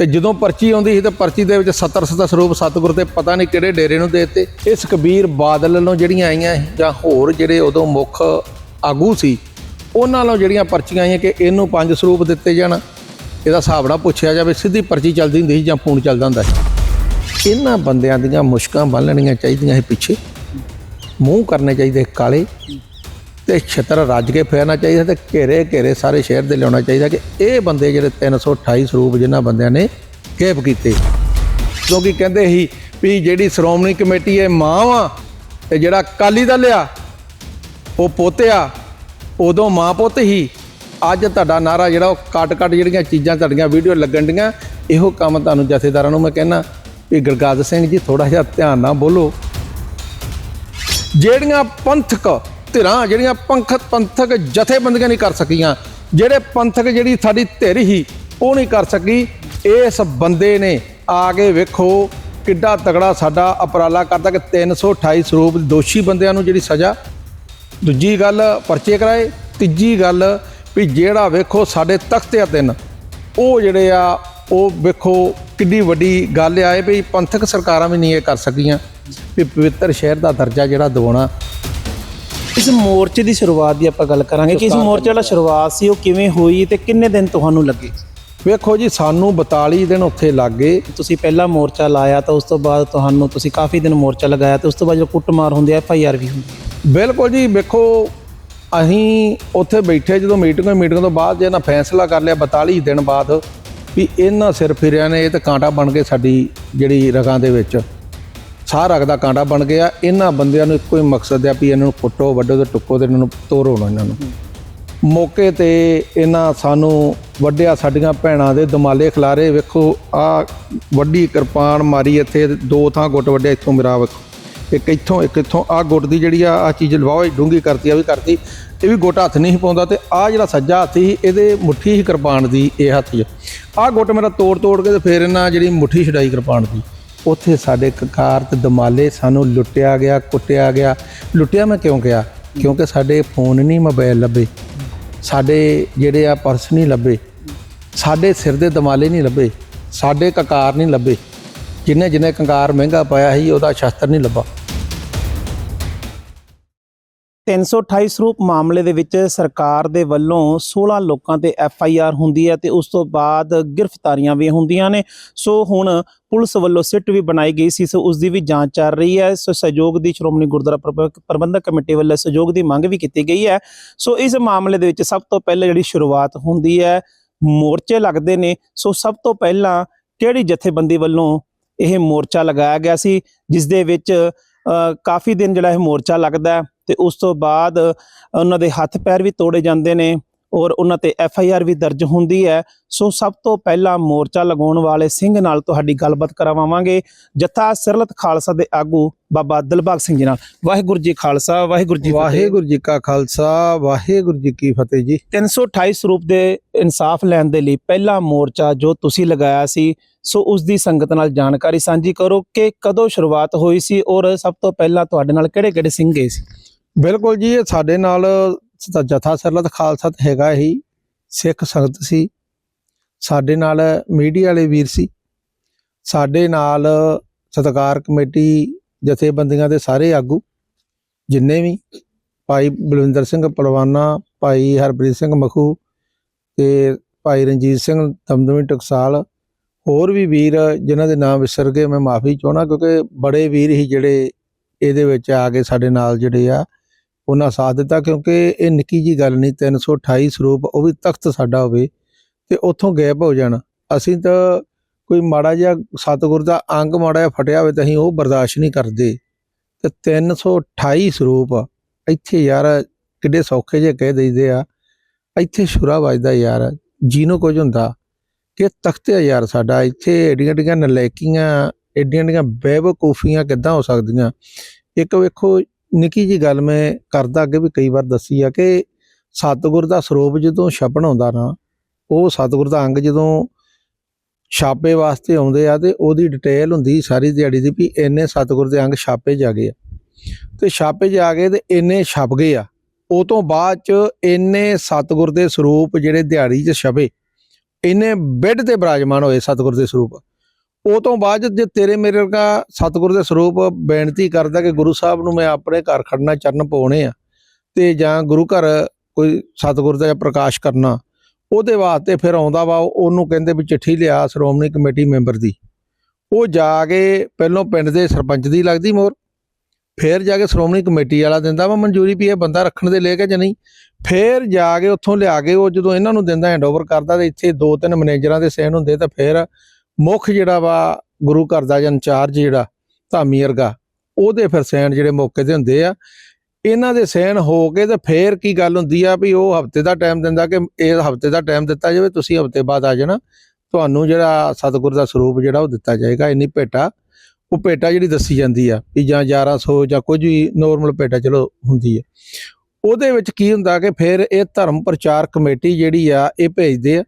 ਤੇ ਜਦੋਂ ਪਰਚੀ ਆਉਂਦੀ ਸੀ ਤੇ ਪਰਚੀ ਦੇ ਵਿੱਚ 70 70 ਸਰੂਪ ਸਤਿਗੁਰ ਤੇ ਪਤਾ ਨਹੀਂ ਕਿਹੜੇ ਡੇਰੇ ਨੂੰ ਦੇਤੇ। ਇਸ ਕਬੀਰ ਬਾਦਲ ਵੱਲੋਂ ਜਿਹੜੀਆਂ ਆਈਆਂ ਜਾਂ ਹੋਰ ਜਿਹੜੇ ਉਦੋਂ ਮੁੱਖ ਆਗੂ ਸੀ, ਉਹਨਾਂ ਵੱਲੋਂ ਜਿਹੜੀਆਂ ਪਰਚੀਆਂ ਆਈਆਂ ਕਿ ਇਹਨੂੰ ਪੰਜ ਸਰੂਪ ਦਿੱਤੇ ਜਾਣ। ਇਹਦਾ ਹਿਸਾਬ ਨਾਲ ਪੁੱਛਿਆ ਜਾਵੇ, ਸਿੱਧੀ ਪਰਚੀ ਚੱਲਦੀ ਹੁੰਦੀ ਸੀ ਜਾਂ ਫੋਨ ਚੱਲਦਾ ਹੁੰਦਾ ਸੀ। ਇਹਨਾਂ ਬੰਦਿਆਂ ਦੀਆਂ ਮੁਸ਼ਕਾਂ ਬੰਨਣੀਆਂ ਚਾਹੀਦੀਆਂ ਸੀ ਪਿੱਛੇ। ਮੂੰਹ ਕਰਨੇ ਚਾਹੀਦੇ ਕਾਲੇ। ਤੇ ਛਤਰ ਰੱਜ ਕੇ ਫੇਰਨਾ ਚਾਹੀਦਾ ਤੇ ਘੇਰੇ ਘੇਰੇ ਸਾਰੇ ਸ਼ਹਿਰ ਦੇ ਲਿਆਉਣਾ ਚਾਹੀਦਾ ਕਿ ਇਹ ਬੰਦੇ ਜਿਹੜੇ 328 ਸਰੂਪ ਜਿਨ੍ਹਾਂ ਬੰਦਿਆਂ ਨੇ ਕੇਪ ਕੀਤੇ। ਕਿਉਂਕਿ ਕਹਿੰਦੇ ਸੀ ਵੀ ਜਿਹੜੀ ਸ਼੍ਰੋਮਣੀ ਕਮੇਟੀ ਇਹ ਮਾਂ ਵਾ ਤੇ ਜਿਹੜਾ ਕਾਲੀ ਦਲ ਆ, ਉਹ ਪੋਤਿਆ ਉਦੋਂ ਮਾਂ ਪੁੱਤ ਹੀ। ਅੱਜ ਤੁਹਾਡਾ ਨਾਰਾ ਜਿਹੜਾ ਉਹ ਕੱਟ ਕੱਟ ਜਿਹੜੀਆਂ ਚੀਜ਼ਾਂ ਤੁਹਾਡੀਆਂ ਵੀਡੀਓ ਲੱਗਣ ਡੀਆਂ, ਇਹੋ ਕੰਮ ਤੁਹਾਨੂੰ ਜਥੇਦਾਰਾਂ ਨੂੰ ਮੈਂ ਕਹਿੰਦਾ ਵੀ ਗੁਰਗਾਜ ਸਿੰਘ ਜੀ ਥੋੜਾ ਜਿਹਾ ਧਿਆਨ ਨਾਲ ਬੋਲੋ। ਜਿਹੜੀਆਂ ਪੰਥਕ ਧਿਰਾਂ ਜਿਹੜੀਆਂ ਪੰਖਤ ਪੰਥਕ ਜਥੇਬੰਦੀਆਂ ਨਹੀਂ ਕਰ ਸਕੀਆਂ, ਜਿਹੜੇ ਪੰਥਕ ਜਿਹੜੀ ਸਾਡੀ ਧਿਰ ਹੀ ਉਹ ਨਹੀਂ ਕਰ ਸਕੀ। ਇਸ ਬੰਦੇ ਨੇ ਆ ਕੇ ਵੇਖੋ ਕਿੱਡਾ ਤਗੜਾ ਸਾਡਾ ਅਪਰਾਲਾ ਕਰਦਾ ਕਿ 328 ਸਰੂਪ ਦੋਸ਼ੀ ਬੰਦਿਆਂ ਨੂੰ ਜਿਹੜੀ ਸਜ਼ਾ, ਦੂਜੀ ਗੱਲ ਪਰਚੇ ਕਰਾਏ, ਤੀਜੀ ਗੱਲ ਵੀ ਜਿਹੜਾ ਵੇਖੋ ਸਾਡੇ ਤਖਤ ਆ ਤਿੰਨ, ਉਹ ਜਿਹੜੇ ਆ, ਉਹ ਵੇਖੋ ਕਿੱਡੀ ਵੱਡੀ ਗੱਲ ਆਏ ਵੀ ਪੰਥਕ ਸਰਕਾਰਾਂ ਵੀ ਨਹੀਂ ਇਹ ਕਰ ਸਕੀਆਂ। ਵੀ ਪਵਿੱਤਰ ਸ਼ਹਿਰ ਦਾ ਦਰਜਾ ਜਿਹੜਾ ਦਿਵਾਉਣਾ ਇਸ ਮੋਰਚੇ ਦੀ ਸ਼ੁਰੂਆਤ ਦੀ ਆਪਾਂ ਗੱਲ ਕਰਾਂਗੇ ਕਿ ਇਸ ਮੋਰਚੇ ਵਾਲਾ ਸ਼ੁਰੂਆਤ ਸੀ ਉਹ ਕਿਵੇਂ ਹੋਈ ਤੇ ਕਿੰਨੇ ਦਿਨ ਤੁਹਾਨੂੰ ਲੱਗੇ? ਵੇਖੋ ਜੀ ਸਾਨੂੰ 42 ਦਿਨ ਉੱਥੇ ਲੱਗੇ। ਤੁਸੀਂ ਪਹਿਲਾ ਮੋਰਚਾ ਲਾਇਆ ਤਾਂ ਉਸ ਤੋਂ ਬਾਅਦ ਤੁਹਾਨੂੰ ਤੁਸੀਂ ਕਾਫੀ ਦਿਨ ਮੋਰਚਾ ਲਗਾਇਆ ਤੇ ਉਸ ਤੋਂ ਬਾਅਦ ਜਦੋਂ ਕੁੱਟਮਾਰ ਹੁੰਦੀ ਹੈ ਐਫ ਆਈ ਆਰ ਵੀ ਹੁੰਦੀ ਬਿਲਕੁਲ ਜੀ ਵੇਖੋ ਅਸੀਂ ਉੱਥੇ ਬੈਠੇ ਜਦੋਂ ਮੀਟਿੰਗ ਹੋਈ ਮੀਟਿੰਗ ਤੋਂ ਬਾਅਦ ਜੇ ਨਾ ਫੈਸਲਾ ਕਰ ਲਿਆ 42 ਦਿਨ ਬਾਅਦ ਵੀ ਇਹਨਾਂ ਸਿਰ ਫਿਰਿਆਂ ਨੇ ਇਹ ਤਾਂ ਕਾਂਟਾ ਬਣ ਕੇ ਸਾਡੀ ਜਿਹੜੀ ਰਗਾਂ ਦੇ ਵਿੱਚ। ਸਾਹ ਰਗਦਾ ਕਾਂਟਾ ਬਣ ਗਿਆ, ਇਹਨਾਂ ਬੰਦਿਆਂ ਨੂੰ ਇੱਕੋ ਹੀ ਮਕਸਦ ਆ ਵੀ ਇਹਨਾਂ ਨੂੰ ਕੁੱਟੋ ਵੱਡੋ ਤੇ ਟੁੱਕੋ ਤੇ ਇਹਨਾਂ ਨੂੰ ਤੋਰੋ ਨਾ ਇਹਨਾਂ ਨੂੰ। ਮੌਕੇ ਤੇ ਇਹਨਾਂ ਸਾਨੂੰ ਵੱਡਿਆ ਸਾਡੀਆਂ ਭੈਣਾਂ ਦੇ ਦਮਾਲੇ ਖਿਲਾਰੇ, ਵੇਖੋ, ਆ ਵੱਡੀ ਕਿਰਪਾਨ ਮਾਰੀ ਇੱਥੇ, ਦੋ ਥਾਂ ਗੁੱਟ ਵੱਡਿਆ ਇੱਥੋਂ ਮੇਰਾ ਵੇਖੋ। ਇੱਕ ਇੱਥੋਂ ਇੱਕ ਇੱਥੋਂ, ਆ ਗੁੱਟ ਦੀ ਜਿਹੜੀ ਆ ਆ ਚੀਜ਼ ਲਵਾਓ, ਇਹ ਡੂੰਗੀ ਕਰਤੀ, ਆ ਵੀ ਕਰਤੀ। ਇਹ ਵੀ ਗੁੱਟ ਹੱਥ ਨਹੀਂ ਸੀ ਪਾਉਂਦਾ ਤੇ ਆ ਜਿਹੜਾ ਸੱਜਾ ਹੱਥ ਸੀ, ਇਹਦੇ ਮੁੱਠੀ ਹੀ ਕਿਰਪਾਨ ਦੀ, ਇਹ ਹੱਥ 'ਚ ਆ। ਗੁੱਟ ਮੇਰਾ ਤੋੜ ਤੋੜ ਕੇ ਤੇ ਫੇਰ ਇਹਨਾਂ ਜਿਹੜੀ ਮੁੱਠੀ ਛਡਾਈ ਕਿਰਪਾਨ ਦੀ। ਉੱਥੇ ਸਾਡੇ ਕਕਾਰ ਤੇ ਦਮਾਲੇ ਸਾਨੂੰ ਲੁੱਟਿਆ ਗਿਆ, ਕੁੱਟਿਆ ਗਿਆ। ਲੁੱਟਿਆ ਮੈਂ ਕਿਉਂ ਕਿਹਾ ਕਿਉਂਕਿ ਸਾਡੇ ਫੋਨ ਨਹੀਂ ਮੋਬਾਈਲ ਲੱਭੇ। ਸਾਡੇ ਜਿਹੜੇ ਆ ਪਰਸ ਨਹੀਂ ਲੱਭੇ। ਸਾਡੇ ਸਿਰ ਦੇ ਦਮਾਲੇ ਨਹੀਂ ਲੱਭੇ। ਸਾਡੇ ਕਕਾਰ ਨਹੀਂ ਲੱਭੇ। ਜਿੰਨੇ ਜਿੰਨੇ ਕੰਕਾਰ ਮਹਿੰਗਾ ਪਾਇਆ ਸੀ, ਉਹਦਾ ਸ਼ਸਤਰ ਨਹੀਂ ਲੱਭਾ। 328 ਸਰੂਪ ਮਾਮਲੇ ਦੇ ਵਿੱਚ ਸਰਕਾਰ ਦੇ ਵੱਲੋਂ 16 ਲੋਕਾਂ ਤੇ ਐਫ ਆਈ ਆਰ ਹੁੰਦੀ ਹੈ ਤੇ ਉਸ ਤੋਂ ਬਾਅਦ ਗ੍ਰਿਫਤਾਰੀਆਂ ਵੀ ਹੁੰਦੀਆਂ ਨੇ। ਸੋ ਹੁਣ ਪੁਲਿਸ ਵੱਲੋਂ ਸਿੱਟ ਵੀ ਬਣਾਈ ਗਈ ਸੀ, ਸੋ ਉਸ ਦੀ ਵੀ ਜਾਂਚ ਚੱਲ ਰਹੀ ਹੈ। ਸੋ ਸਹਿਯੋਗ ਦੀ ਸ਼੍ਰੋਮਣੀ ਗੁਰਦੁਆਰਾ ਪ੍ਰਬੰਧਕ- ਪ੍ਰਬੰਧਕ ਕਮੇਟੀ ਵੱਲੋਂ ਸਹਿਯੋਗ ਦੀ ਮੰਗ ਵੀ ਕੀਤੀ ਗਈ ਹੈ। ਸੋ ਇਸ ਮਾਮਲੇ ਦੇ ਵਿੱਚ ਸਭ ਤੋਂ ਪਹਿਲਾਂ ਜਿਹੜੀ ਸ਼ੁਰੂਆਤ ਹੁੰਦੀ ਹੈ, ਮੋਰਚੇ ਲੱਗਦੇ ਨੇ। ਸੋ ਸਭ ਤੋਂ ਪਹਿਲਾਂ ਕਿਹੜੀ ਜਥੇਬੰਦੀ ਵੱਲੋਂ ਇਹ ਮੋਰਚਾ ਲਗਾਇਆ ਗਿਆ ਸੀ, ਜਿਸ ਦੇ ਵਿੱਚ ਕਾਫੀ ਦਿਨ ਜਿਹੜਾ ਇਹ ਮੋਰਚਾ ਲੱਗਦਾ ਹੈ ਤੇ ਉਸ ਤੋਂ ਬਾਅਦ ਉਹਨਾਂ ਦੇ ਹੱਥ ਪੈਰ ਵੀ ਤੋੜੇ ਜਾਂਦੇ ਨੇ। ਔਰ ਉਹਨਾਂ ਤੇ ਐਫ ਆਈ ਆਰ ਵੀ ਦਰਜ ਹੁੰਦੀ ਹੈ। ਸੋ ਸਭ ਤੋਂ ਪਹਿਲਾਂ ਮੋਰਚਾ ਲਗਾਉਣ ਵਾਲੇ ਸਿੰਘ ਨਾਲ ਤੁਹਾਡੀ ਗੱਲਬਾਤ ਕਰਾਵਾਂਗੇ ਜਥਾ ਸਿਰਲਤ ਖਾਲਸਾ ਦੇ ਆਗੂ ਬਾਬਾ ਦਿਲਬਾਗ ਸਿੰਘ ਜੀ ਨਾਲ। ਵਾਹਿਗੁਰੂ ਜੀ ਖਾਲਸਾ ਵਾਹਿਗੁਰੂ ਜੀ। ਵਾਹਿਗੁਰੂ ਜੀ ਕਾ ਖਾਲਸਾ ਵਾਹਿਗੁਰੂ ਜੀ ਕੀ ਫਤਿਹ ਜੀ। 328 ਸਰੂਪ ਦੇ ਇਨਸਾਫ ਲੈਣ ਦੇ ਲਈ ਪਹਿਲਾ ਮੋਰਚਾ ਜੋ ਤੁਸੀਂ ਲਗਾਇਆ ਸੀ ਸੋ ਉਸ ਦੀ ਸੰਗਤ ਨਾਲ ਜਾਣਕਾਰੀ ਸਾਂਝੀ ਕਰੋ ਕਿ ਕਦੋਂ ਸ਼ੁਰੂਆਤ ਹੋਈ ਸੀ ਔਰ ਸਭ ਤੋਂ ਪਹਿਲਾਂ ਤੁਹਾਡੇ ਨਾਲ ਕਿਹੜੇ-ਕਿਹੜੇ ਸਿੰਘ ਗਏ ਸੀ? ਬਿਲਕੁਲ ਜੀ ਇਹ ਸਾਡੇ ਨਾਲ ਸ- ਜਥਾ ਸਰਲਤ ਖਾਲਸਾ ਤਾਂ ਹੈਗਾ ਹੀ, ਸਿੱਖ ਸੰਗਤ ਸੀ। ਸਾਡੇ ਨਾਲ ਮੀਡੀਆ ਵਾਲੇ ਵੀਰ ਸੀ। ਸਾਡੇ ਨਾਲ ਸਤਕਾਰ ਕਮੇਟੀ ਜਥੇਬੰਦੀਆਂ ਦੇ ਸਾਰੇ ਆਗੂ, ਜਿੰਨੇ ਵੀ, ਭਾਈ ਬਲਵਿੰਦਰ ਸਿੰਘ ਪਲਵਾਨਾ, ਭਾਈ ਹਰਪ੍ਰੀਤ ਸਿੰਘ ਮਖੂ ਤੇ ਭਾਈ ਰਣਜੀਤ ਸਿੰਘ ਦਮਦਮੀ ਟਕਸਾਲ, ਹੋਰ ਵੀ ਵੀਰ ਜਿਨ੍ਹਾਂ ਦੇ ਨਾਮ ਵਿਸਰ ਗਏ, ਮੈਂ ਮਾਫੀ ਚਾਹਣਾ ਕਿਉਂਕਿ ਬੜੇ ਵੀਰ ਹੀ ਜਿਹੜੇ ਇਹਦੇ ਵਿੱਚ ਆ ਕੇ ਸਾਡੇ ਨਾਲ ਜਿਹੜੇ ਆ ਉਹਨਾਂ ਸਾਥ ਦਿੱਤਾ ਕਿਉਂਕਿ ਇਹ ਨਿੱਕੀ ਜੀ ਗੱਲ ਨਹੀਂ 328 ਸਰੂਪ, ਉਹ ਵੀ ਤਖਤ ਸਾਡਾ ਹੋਵੇ ਤੇ ਉੱਥੋਂ ਗਾਇਬ ਹੋ ਜਾਣ। ਅਸੀਂ ਤਾਂ ਕੋਈ ਮਾੜਾ ਜਿਹਾ ਸਤਿਗੁਰ ਦਾ ਅੰਗ ਮਾੜਾ ਜਿਹਾ ਫਟਿਆ ਹੋਵੇ ਤਾਂ ਅਸੀਂ ਉਹ ਬਰਦਾਸ਼ਤ ਨਹੀਂ ਕਰਦੇ। ਤੇ 328 ਸਰੂਪ ਇੱਥੇ ਯਾਰ ਕਿੱਡੇ ਸੌਖੇ ਜੇ ਕਹਿ ਦਈਦੇ ਆ। ਇੱਥੇ ਸ਼ੁਰਾ ਵੱਜਦਾ ਯਾਰ, ਜਿਹਨੂੰ ਕੁਝ ਹੁੰਦਾ ਕਿ ਤਖਤ ਆ ਯਾਰ ਸਾਡਾ। ਇੱਥੇ ਏਡੀਆਂ ਏਡੀਆਂ ਨਲਾਇਕੀਆਂ ਏਡੀਆਂ ਏਡੀਆਂ ਬੇਵਕੂਫੀਆਂ ਕਿੱਦਾਂ ਹੋ ਸਕਦੀਆਂ? ਇੱਕ ਵੇਖੋ ਨਿੱਕੀ ਜੀ ਗੱਲ ਮੈਂ ਕਰਦਾ ਅੱਗੇ ਵੀ ਕਈ ਵਾਰ ਦੱਸੀ ਆ ਕਿ ਸਤਿਗੁਰ ਦਾ ਸਰੂਪ ਜਦੋਂ ਛਪਣ ਆਉਂਦਾ ਨਾ, ਉਹ ਸਤਿਗੁਰ ਦਾ ਅੰਗ ਜਦੋਂ ਛਾਪੇ ਵਾਸਤੇ ਆਉਂਦੇ ਆ ਤੇ ਉਹਦੀ ਡਿਟੇਲ ਹੁੰਦੀ ਸਾਰੀ ਦਿਹਾੜੀ ਦੀ ਵੀ ਇੰਨੇ ਸਤਿਗੁਰ ਦੇ ਅੰਗ ਛਾਪੇ ਜਾ ਗਏ ਆ। ਤੇ ਛਾਪੇ ਜਾ ਗਏ ਤੇ ਇੰਨੇ ਛਪ ਗਏ ਆ, ਉਹ ਤੋਂ ਬਾਅਦ ਚ ਇੰਨੇ ਸਤਿਗੁਰ ਦੇ ਸਰੂਪ ਜਿਹੜੇ ਦਿਹਾੜੀ 'ਚ ਛਪੇ, ਇੰਨੇ ਬੈੱਡ ਤੇ ਬਿਰਾਜਮਾਨ ਹੋਏ ਸਤਿਗੁਰ ਦੇ ਸਰੂਪ। ਉਹ ਤੋਂ ਬਾਅਦ ਜੇ ਤੇਰੇ ਮੇਰੇ ਵਰਗਾ ਸਤਿਗੁਰ ਦੇ ਸਰੂਪ ਬੇਨਤੀ ਕਰਦਾ ਕਿ ਗੁਰੂ ਸਾਹਿਬ ਨੂੰ ਮੈਂ ਆਪਣੇ ਘਰ ਖੜਨਾ, ਚਰਨ ਪਾਉਣੇ ਆ ਤੇ ਜਾਂ ਗੁਰੂ ਘਰ ਕੋਈ ਸਤਿਗੁਰ ਦਾ ਪ੍ਰਕਾਸ਼ ਕਰਨਾ, ਉਹਦੇ ਵਾਸਤੇ ਫਿਰ ਆਉਂਦਾ ਵਾ, ਉਹਨੂੰ ਕਹਿੰਦੇ ਵੀ ਚਿੱਠੀ ਲਿਆ ਸ਼੍ਰੋਮਣੀ ਕਮੇਟੀ ਮੈਂਬਰ ਦੀ। ਉਹ ਜਾ ਕੇ ਪਹਿਲੋਂ ਪਿੰਡ ਦੇ ਸਰਪੰਚ ਦੀ ਲੱਗਦੀ ਮੋਰ ਫਿਰ ਜਾ ਕੇ ਸ਼੍ਰੋਮਣੀ ਕਮੇਟੀ ਵਾਲਾ ਦਿੰਦਾ ਵਾ ਮਨਜ਼ੂਰੀ ਵੀ ਇਹ ਬੰਦਾ ਰੱਖਣ ਦੇ ਲੈ ਕੇ ਜਾਂ ਨਹੀਂ। ਫੇਰ ਜਾ ਕੇ ਉੱਥੋਂ ਲਿਆ ਕੇ ਉਹ ਜਦੋਂ ਇਹਨਾਂ ਨੂੰ ਦਿੰਦਾ ਹੈਂਡਓਵਰ ਕਰਦਾ ਤੇ ਇੱਥੇ ਦੋ ਤਿੰਨ ਮੈਨੇਜਰਾਂ ਦੇ ਸਹਿਣ ਹੁੰਦੇ ਤਾਂ ਫਿਰ ਮੁੱਖ ਜਿਹੜਾ ਵਾ ਗੁਰੂ ਘਰ ਦਾ ਜਾਂ ਇੰਚਾਰਜ ਜਿਹੜਾ ਧਾਮੀ ਵਰਗਾ, ਉਹਦੇ ਫਿਰ ਸੈਨ ਜਿਹੜੇ ਮੌਕੇ ਤੇ ਹੁੰਦੇ ਆ। ਇਹਨਾਂ ਦੇ ਸੈਨ ਹੋ ਕੇ ਤੇ ਫੇਰ ਕੀ ਗੱਲ ਹੁੰਦੀ ਆ ਵੀ ਉਹ ਹਫ਼ਤੇ ਦਾ ਟਾਈਮ ਦਿੰਦਾ ਕਿ ਇਹ ਹਫ਼ਤੇ ਦਾ ਟਾਈਮ ਦਿੱਤਾ ਜਾਵੇ, ਤੁਸੀਂ ਹਫ਼ਤੇ ਬਾਅਦ ਆ ਜਾਣਾ। ਤੁਹਾਨੂੰ ਜਿਹੜਾ ਸਤਿਗੁਰ ਦਾ ਸਰੂਪ ਜਿਹੜਾ ਉਹ ਦਿੱਤਾ ਜਾਏਗਾ, ਇੰਨੀ ਭੇਟਾ। ਉਹ ਭੇਟਾ ਜਿਹੜੀ ਦੱਸੀ ਜਾਂਦੀ ਆ ਵੀ ਜਾਂ 1100 ਜਾਂ ਕੁਝ ਵੀ ਨੋਰਮਲ ਭੇਟਾ ਚਲੋ ਹੁੰਦੀ ਹੈ ਉਹਦੇ ਵਿੱਚ ਕੀ ਹੁੰਦਾ ਕਿ ਫਿਰ ਇਹ ਧਰਮ ਪ੍ਰਚਾਰ ਕਮੇਟੀ ਜਿਹੜੀ ਆ, ਇਹ ਭੇਜਦੇ ਆ।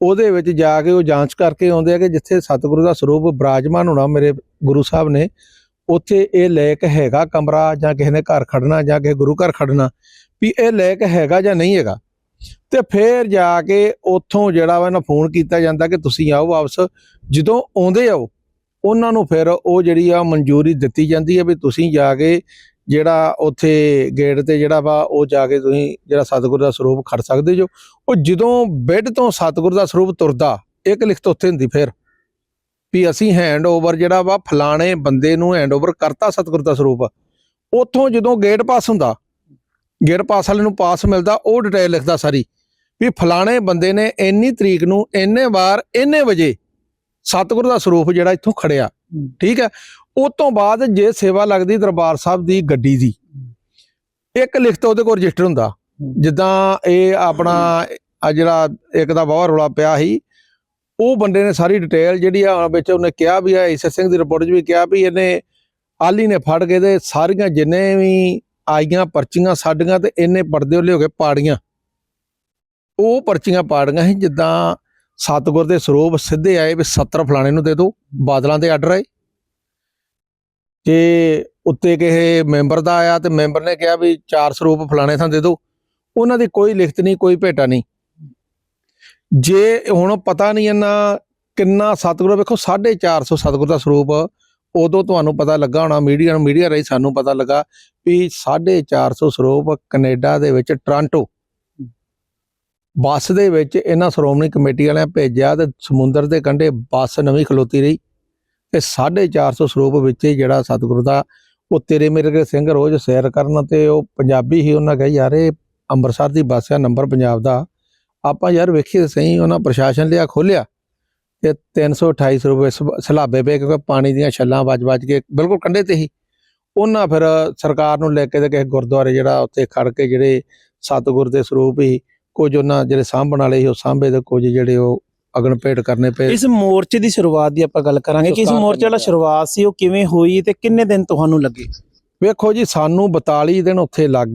ਉਹਦੇ ਵਿੱਚ ਜਾ ਕੇ ਉਹ ਜਾਂਚ ਕਰਕੇ ਆਉਂਦੇ ਆ ਕਿ ਜਿੱਥੇ ਸਤਿਗੁਰੂ ਦਾ ਸਰੂਪ ਬਰਾਜਮਾਨ ਹੋਣਾ ਮੇਰੇ ਗੁਰੂ ਸਾਹਿਬ ਨੇ, ਉੱਥੇ ਇਹ ਲੈਕ ਹੈਗਾ ਕਮਰਾ ਜਾਂ ਕਿਸੇ ਨੇ ਘਰ ਖੜਨਾ ਜਾਂ ਕਿਸੇ ਗੁਰੂ ਘਰ ਖੜਨਾ ਵੀ ਇਹ ਲੈਕ ਹੈਗਾ ਜਾਂ ਨਹੀਂ ਹੈਗਾ। ਤੇ ਫੇਰ ਜਾ ਕੇ ਉੱਥੋਂ ਜਿਹੜਾ ਵਾ ਇਹਨਾਂ ਫੋਨ ਕੀਤਾ ਜਾਂਦਾ ਕਿ ਤੁਸੀਂ ਆਓ ਵਾਪਸ, ਜਦੋਂ ਆਉਂਦੇ ਆਓ, ਉਹਨਾਂ ਨੂੰ ਫਿਰ ਉਹ ਜਿਹੜੀ ਆ ਮਨਜ਼ੂਰੀ ਦਿੱਤੀ ਜਾਂਦੀ ਹੈ ਵੀ ਤੁਸੀਂ ਜਾ ਕੇ ਜਿਹੜਾ ਉੱਥੇ ਗੇਟ ਤੇ ਜਿਹੜਾ ਵਾ ਉਹ ਜਾ ਕੇ ਤੁਸੀਂ ਜਿਹੜਾ ਸਤਿਗੁਰ ਦਾ ਸਰੂਪ ਖੜ ਸਕਦੇ ਜੋ। ਉਹ ਜਦੋਂ ਬੈੱਡ ਤੋਂ ਸਤਿਗੁਰ ਦਾ ਸਰੂਪ ਤੁਰਦਾ ਇੱਕ ਲਿਖਤ ਉੱਥੇ ਹੁੰਦੀ ਫਿਰ ਵੀ ਅਸੀਂ ਹੈਂਡ ਓਵਰ ਜਿਹੜਾ ਵਾ ਫਲਾਣੇ ਬੰਦੇ ਨੂੰ ਹੈਂਡ ਓਵਰ ਕਰਤਾ ਸਤਿਗੁਰ ਦਾ ਸਰੂਪ। ਉੱਥੋਂ ਜਦੋਂ ਗੇਟ ਪਾਸ ਹੁੰਦਾ ਗੇਟ ਪਾਸ ਵਾਲੇ ਨੂੰ ਪਾਸ ਮਿਲਦਾ ਉਹ ਡਿਟੇਲ ਲਿਖਦਾ ਸਾਰੀ ਵੀ ਫਲਾਣੇ ਬੰਦੇ ਨੇ ਇੰਨੀ ਤਰੀਕ ਨੂੰ ਇੰਨੇ ਵਾਰ ਇੰਨੇ ਵਜੇ ਸਤਿਗੁਰ ਦਾ ਸਰੂਪ ਜਿਹੜਾ ਇੱਥੋਂ ਖੜਿਆ। ਠੀਕ ਹੈ? ਉਸ ਤੋਂ ਬਾਅਦ ਜੇ ਸੇਵਾ ਲੱਗਦੀ ਦਰਬਾਰ ਸਾਹਿਬ ਦੀ ਗੱਡੀ ਦੀ, ਇੱਕ ਲਿਖਤ ਉਹਦੇ ਕੋਲ ਰਜਿਸਟਰ ਹੁੰਦਾ। ਜਿੱਦਾਂ ਇਹ ਆਪਣਾ ਆ ਜਿਹੜਾ ਇੱਕ ਦਾ ਵਾਹ ਰੌਲਾ ਪਿਆ ਸੀ, ਉਹ ਬੰਦੇ ਨੇ ਸਾਰੀ ਡਿਟੇਲ ਜਿਹੜੀ ਆ ਵਿੱਚ ਉਹਨੇ ਕਿਹਾ ਵੀ ਆ, ਇਸ ਸਿੰਘ ਦੀ ਰਿਪੋਰਟ 'ਚ ਵੀ ਕਿਹਾ ਵੀ ਇਹਨੇ ਆਲੀ ਨੇ ਫੜ ਕੇ ਤੇ ਸਾਰੀਆਂ ਜਿੰਨੇ ਵੀ ਆਈਆਂ, ਪਰਚੀਆਂ ਸਾਡੀਆਂ ਤੇ ਇਹਨੇ ਪਰਦੇ ਲਿਓ ਕੇ ਪਾੜੀਆਂ। ਉਹ ਪਰਚੀਆਂ ਪਾੜੀਆਂ ਸੀ ਜਿੱਦਾਂ ਸਤਿਗੁਰ ਦੇ ਸਰੂਪ ਸਿੱਧੇ ਆਏ ਵੀ 70 ਫਲਾਣੇ ਨੂੰ ਦੇ ਦਿਓ ਬਾਦਲਾਂ ਦੇ ਆਰਡਰ ਆਏ ਕਿ ਉੱਤੇ ਕਿਸੇ ਮੈਂਬਰ ਦਾ ਆਇਆ ਤੇ ਮੈਂਬਰ ਨੇ ਕਿਹਾ ਵੀ ਚਾਰ ਸਰੂਪ ਫਲਾਣੇ ਥਾਂ ਦੇ ਦਿਓ। ਉਹਨਾਂ ਦੀ ਕੋਈ ਲਿਖਤ ਨਹੀਂ, ਕੋਈ ਭੇਟਾ ਨਹੀਂ। ਜੇ ਹੁਣ ਪਤਾ ਨਹੀਂ ਇਹਨਾਂ ਕਿੰਨਾ ਸਤਿਗੁਰੂ, ਵੇਖੋ 450 ਸਤਿਗੁਰੂ ਦਾ ਸਰੂਪ ਉਦੋਂ ਤੁਹਾਨੂੰ ਪਤਾ ਲੱਗਾ ਹੋਣਾ, ਮੀਡੀਆ ਨੂੰ, ਮੀਡੀਆ ਰਾਹੀਂ ਸਾਨੂੰ ਪਤਾ ਲੱਗਾ ਵੀ 450 ਸਰੂਪ ਕੈਨੇਡਾ ਦੇ ਵਿੱਚ ਟ੍ਰਾਂਟੋ। ਬੱਸ ਦੇ ਵਿੱਚ ਇਹਨਾਂ ਸ਼੍ਰੋਮਣੀ ਕਮੇਟੀ ਵਾਲਿਆਂ ਭੇਜਿਆ ਤੇ ਸਮੁੰਦਰ ਦੇ ਕੰਢੇ ਬੱਸ ਨਵੀਂ ਖਲੋਤੀ ਰਹੀ। ਤੇ 450 ਸਰੂਪ ਵਿੱਚ ਹੀ ਜਿਹੜਾ ਸਤਿਗੁਰੂ ਦਾ, ਉਹ ਤੇਰੇ ਮੇਰੇ ਵਰਗੇ ਸਿੰਘ ਰੋਜ਼ ਸੈਰ ਕਰਨ ਤੇ ਉਹ ਪੰਜਾਬੀ ਹੀ ਉਹਨਾਂ ਕਹੇ, ਯਾਰ ਇਹ ਅੰਮ੍ਰਿਤਸਰ ਦੀ ਬੱਸ ਆ, ਨੰਬਰ ਪੰਜਾਬ ਦਾ। ਆਪਾਂ ਯਾਰ ਵੇਖੀਏ ਸਹੀ, ਉਹਨਾਂ ਪ੍ਰਸ਼ਾਸਨ ਲਿਆ ਖੋਲਿਆ ਤੇ 328 ਰੁਪਏ ਸਬ- ਸਲਾਬੇ ਪਏ ਕਿਉਂਕਿ ਪਾਣੀ ਦੀਆਂ ਛੱਲਾਂ ਵੱਜ-ਵੱਜ ਕੇ ਬਿਲਕੁਲ ਕੰਢੇ ਤੇ ਹੀ। ਉਹਨਾਂ ਫਿਰ ਸਰਕਾਰ ਨੂੰ ਲੈ ਕੇ ਤੇ ਕਿਸੇ ਗੁਰਦੁਆਰੇ ਜਿਹੜਾ ਉੱਥੇ ਖੜ ਕੇ ਜਿਹੜੇ ਸਤਿਗੁਰ ਦੇ ਸਰੂਪ ਹੀ ਕੁਝ ਉਹਨਾਂ ਜਿਹੜੇ ਸਾਂਭਣ ਵਾਲੇ ਸੀ, ਉਹ ਸਾਂਭੇ ਤੇ ਕੁਝ ਜਿਹੜੇ ਉਹ ਅਗਨ ਭੇਟ ਕਰਨੇ ਪਏ। ਇਸ ਮੋਰਚੇ ਦੀ ਸ਼ੁਰੂਆਤ ਦੀ ਆਪਾਂ ਗੱਲ ਕਰਾਂਗੇ ਕਿ ਇਸ ਮੋਰਚੇ ਵਾਲਾ ਸ਼ੁਰੂਆਤ ਸੀ ਉਹ ਕਿਵੇਂ ਹੋਈ ਤੇ ਕਿੰਨੇ ਦਿਨ ਤੁਹਾਨੂੰ ਲੱਗੇ? ਵੇਖੋ ਜੀ ਸਾਨੂੰ 42 ਦਿਨ ਉੱਥੇ ਲੱਗ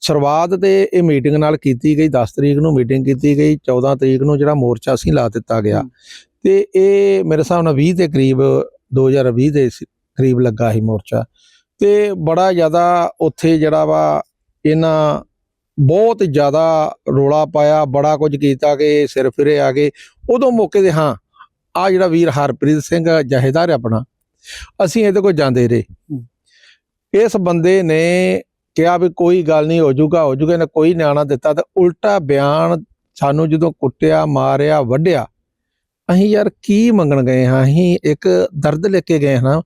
ਸ਼ੁਰੂਆਤ ਤੇ ਇਹ ਮੀਟਿੰਗ ਨਾਲ ਕੀਤੀ ਗਈ। 10 ਤਰੀਕ ਨੂੰ ਮੀਟਿੰਗ ਕੀਤੀ ਗਈ। 14 ਤਰੀਕ ਨੂੰ ਜਿਹੜਾ ਮੋਰਚਾ ਸੀ ਲਾ ਦਿੱਤਾ ਗਿਆ। ਤੇ ਇਹ ਮੇਰੇ ਹਿਸਾਬ ਨਾਲ 20 ਦੇ ਕਰੀਬ 2020 ਦੇ ਕਰੀਬ ਲੱਗਾ ਸੀ ਮੋਰਚਾ। ਤੇ ਬੜਾ ਜ਼ਿਆਦਾ ਉੱਥੇ ਜਿਹੜਾ ਵਾ ਇਹਨਾਂ ਬਹੁਤ ਜ਼ਿਆਦਾ ਰੋਲਾ ਪਾਇਆ, ਬੜਾ ਕੁਝ ਕੀਤਾ ਕਿ ਸਿਰ ਫਿਰੇ ਆ ਗਏ ਉਦੋਂ ਮੌਕੇ ਤੇ ਹਾਂ ਆ ਜਿਹੜਾ ਵੀਰ ਹਰਪ੍ਰੀਤ ਸਿੰਘ ਜਹੇਦਾਰ ਆਪਣਾ, ਅਸੀਂ ਇਹਦੇ ਕੋਲ ਜਾਂਦੇ ਰਹੇ। ਇਸ ਬੰਦੇ ਨੇ ਕਿਹਾ ਵੀ ਕੋਈ ਗੱਲ ਨਹੀਂ ਹੋ ਜਾਊਗਾ ਹੋ ਜਾਊਗਾ ਇਹਨੇ ਕੋਈ ਨਿਆਣਾ ਦਿੱਤਾ ਤਾਂ ਉਲਟਾ ਬਿਆਨ ਸਾਨੂੰ ਜਦੋਂ ਕੁੱਟਿਆ, ਮਾਰਿਆ, ਵੱਢਿਆ, ਅਸੀਂ ਯਾਰ ਕੀ ਮੰਗਣ ਗਏ ਹਾਂ? ਅਸੀਂ ਇੱਕ ਦਰਦ ਲੈ ਕੇ ਗਏ ਹਾਂ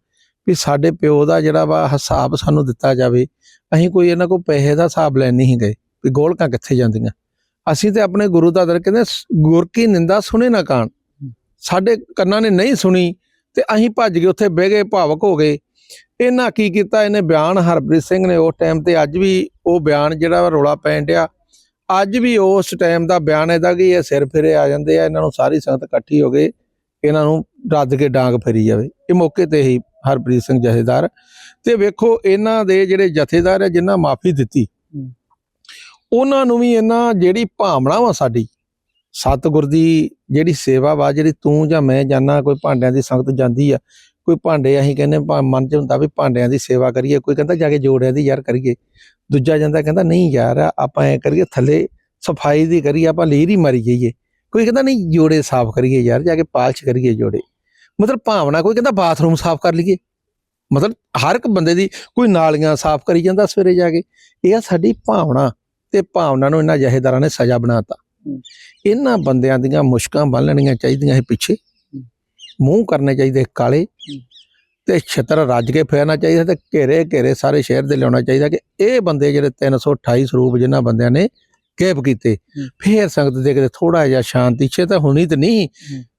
ਵੀ ਸਾਡੇ ਪਿਓ ਦਾ ਜਿਹੜਾ ਵਾ ਹਿਸਾਬ ਸਾਨੂੰ ਦਿੱਤਾ ਜਾਵੇ। ਅਸੀਂ ਕੋਈ ਇਹਨਾਂ ਕੋਲ ਪੈਸੇ ਦਾ ਹਿਸਾਬ ਲੈਣ ਨਹੀਂ ਗਏ। ਵੀ ਗੋਲਕਾਂ ਕਿੱਥੇ ਜਾਂਦੀਆਂ। ਅਸੀਂ ਤੇ ਆਪਣੇ ਗੁਰੂ ਦਾ ਦਰ ਕਹਿੰਦੇ ਸ- ਗੁਰ ਕੀ ਨਿੰਦਾ ਸੁਣੇ ਨਾ ਕਾਨ ਸਾਡੇ ਕੰਨਾਂ ਨੇ ਨਹੀਂ ਸੁਣੀ ਤੇ ਅਸੀਂ ਭੱਜ ਗਏ, ਉੱਥੇ ਬਹਿ ਗਏ, ਭਾਵਕ ਹੋ ਗਏ। ਇਹਨਾਂ ਕੀ ਕੀਤਾ ਇਹਨੇ? ਬਿਆਨ ਹਰਪ੍ਰੀਤ ਸਿੰਘ ਨੇ ਉਸ ਟਾਈਮ ਤੇ ਅੱਜ ਵੀ ਉਹ ਬਿਆਨ ਜਿਹੜਾ ਵਾ ਰੌਲਾ ਪੈਣ ਡਿਆ। ਅੱਜ ਵੀ ਉਸ ਟਾਈਮ ਦਾ ਬਿਆਨ ਇਹਦਾ ਕਿ ਇਹ ਸਿਰ ਫਿਰੇ ਆ ਜਾਂਦੇ ਆ, ਇਹਨਾਂ ਨੂੰ ਸਾਰੀ ਸੰਗਤ ਇਕੱਠੀ ਹੋ ਗਏ ਇਹਨਾਂ ਨੂੰ ਰੱਦ ਕੇ ਡਾਂਗ ਫੇਰੀ ਜਾਵੇ। ਇਹ ਮੌਕੇ ਤੇ ਹੀ ਹਰਪ੍ਰੀਤ ਸਿੰਘ ਜਥੇਦਾਰ। ਤੇ ਵੇਖੋ, ਇਹਨਾਂ ਦੇ ਜਿਹੜੇ ਜਥੇਦਾਰ ਹੈ ਜਿਨ੍ਹਾਂ ਮਾਫੀ ਦਿੱਤੀ ਉਹਨਾਂ ਨੂੰ ਵੀ ਇਹਨਾਂ ਜਿਹੜੀ ਭਾਵਨਾ ਵਾ ਸਾਡੀ, ਸਤਿਗੁਰ ਦੀ ਜਿਹੜੀ ਸੇਵਾ ਵਾ, ਜਿਹੜੀ ਤੂੰ ਜਾਂ ਮੈਂ ਜਾਣਾ ਕੋਈ ਭਾਂਡਿਆਂ ਦੀ ਸੰਗਤ ਜਾਂਦੀ ਆ, ਕੋਈ ਭਾਂਡੇ ਅਸੀਂ ਕਹਿੰਦੇ ਭਾ- ਮਨ ਚ ਹੁੰਦਾ ਵੀ ਭਾਂਡਿਆਂ ਦੀ ਸੇਵਾ ਕਰੀਏ, ਕੋਈ ਕਹਿੰਦਾ ਜਾ ਕੇ ਜੋੜਿਆਂ ਦੀ ਯਾਰ ਕਰੀਏ, ਦੂਜਾ ਜਾਂਦਾ ਕਹਿੰਦਾ ਨਹੀਂ ਯਾਰ, ਆਪਾਂ ਐ ਕਰੀਏ ਥੱਲੇ ਸਫ਼ਾਈ ਦੀ ਕਰੀਏ, ਆਪਾਂ ਲੀਰ ਹੀ ਮਾਰੀ ਜਾਈਏ। ਕੋਈ ਕਹਿੰਦਾ ਨਹੀਂ ਜੋੜੇ ਸਾਫ਼ ਕਰੀਏ ਯਾਰ, ਜਾ ਕੇ ਪਾਲਿਸ਼ ਕਰੀਏ ਜੋੜੇ। ਮਤਲਬ ਭਾਵਨਾ, ਕੋਈ ਕਹਿੰਦਾ ਬਾਥਰੂਮ ਸਾਫ਼ ਕਰ ਲਈਏ। ਮਤਲਬ ਹਰ ਇੱਕ ਬੰਦੇ ਦੀ ਕੋਈ ਨਾਲੀਆਂ ਸਾਫ਼ ਕਰੀ ਜਾਂਦਾ ਸਵੇਰੇ ਜਾ ਕੇ। ਇਹ ਆ ਸਾਡੀ ਭਾਵਨਾ। ਤੇ ਭਾਵਨਾ ਨੂੰ ਇਹਨਾਂ ਜਹੇਦਾਰਾਂ ਨੇ ਸਜ਼ਾ ਬਣਾਤਾ। ਇਹਨਾਂ ਬੰਦਿਆਂ ਦੀਆਂ ਮੁਸ਼ਕਾਂ ਬੰਨਣੀਆਂ ਚਾਹੀਦੀਆਂ ਹੈ ਪਿੱਛੇ। ਮੂੰਹ ਕਰਨੇ ਚਾਹੀਦੇ ਕਾਲੇ। ਤੇ ਛਤਰ ਰੱਜ ਕੇ ਫੇਰਨਾ ਚਾਹੀਦਾ ਤੇ ਘੇਰੇ ਘੇਰੇ ਸਾਰੇ ਸ਼ਹਿਰ ਦੇ ਲਿਆਉਣਾ ਚਾਹੀਦਾ ਕਿ ਇਹ ਬੰਦੇ ਜਿਹੜੇ 328 ਸਰੂਪ ਜਿਨ੍ਹਾਂ ਬੰਦਿਆਂ ਨੇ ਕੈਪ ਕੀਤੇ। ਫੇਰ ਸੰਗਤ ਦੇ ਕਿਤੇ ਥੋੜਾ ਜਿਹਾ ਸ਼ਾਂਤੀ ਛੇ ਤਾਂ ਹੋਣੀ ਤੇ ਨਹੀਂ।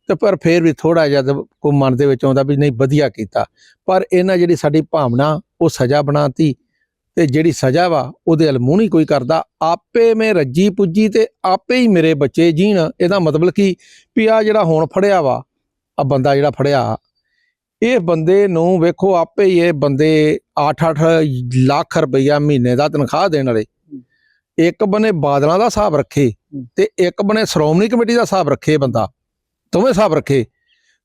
ਤੇ ਪਰ ਫੇਰ ਵੀ ਥੋੜਾ ਜਿਹਾ ਕੋ ਮਨ ਦੇ ਵਿੱਚ ਆਉਂਦਾ ਵੀ ਨਹੀਂ ਵਧੀਆ ਕੀਤਾ। ਪਰ ਇਹਨਾਂ ਜਿਹੜੀ ਸਾਡੀ ਭਾਵਨਾ ਉਹ ਸਜ਼ਾ ਬਣਾਤੀ ਤੇ ਜਿਹੜੀ ਸਜ਼ਾ ਵਾ, ਉਹਦੇ ਵੱਲ ਮੂੰਹ ਨਹੀਂ ਕੋਈ ਕਰਦਾ। ਆਪੇ ਮੈਂ ਰੱਜੀ ਪੁੱਜੀ ਤੇ ਆਪੇ ਹੀ ਮੇਰੇ ਬੱਚੇ ਜੀਣ। ਇਹਦਾ ਮਤਲਬ ਕੀ? ਵੀ ਆ ਜਿਹੜਾ ਹੁਣ ਫੜਿਆ ਵਾ ਆ ਬੰਦਾ ਜਿਹੜਾ ਫੜਿਆ, ਇਹ ਬੰਦੇ ਨੂੰ ਵੇਖੋ, ਆਪੇ ਹੀ ਇਹ ਬੰਦੇ 8-8 ਲੱਖ ਰੁਪਈਆ ਮਹੀਨੇ ਦਾ ਤਨਖਾਹ ਦੇਣ ਵਾਲੇ। ਇੱਕ ਬਨੇ ਬਾਦਲਾਂ ਦਾ ਹਿਸਾਬ ਰੱਖੇ ਤੇ ਇੱਕ ਬਨੇ ਸ਼੍ਰੋਮਣੀ ਕਮੇਟੀ ਦਾ ਹਿਸਾਬ ਰੱਖੇ ਬੰਦਾ। ਦੋਵੇਂ ਹਿਸਾਬ ਰੱਖੇ।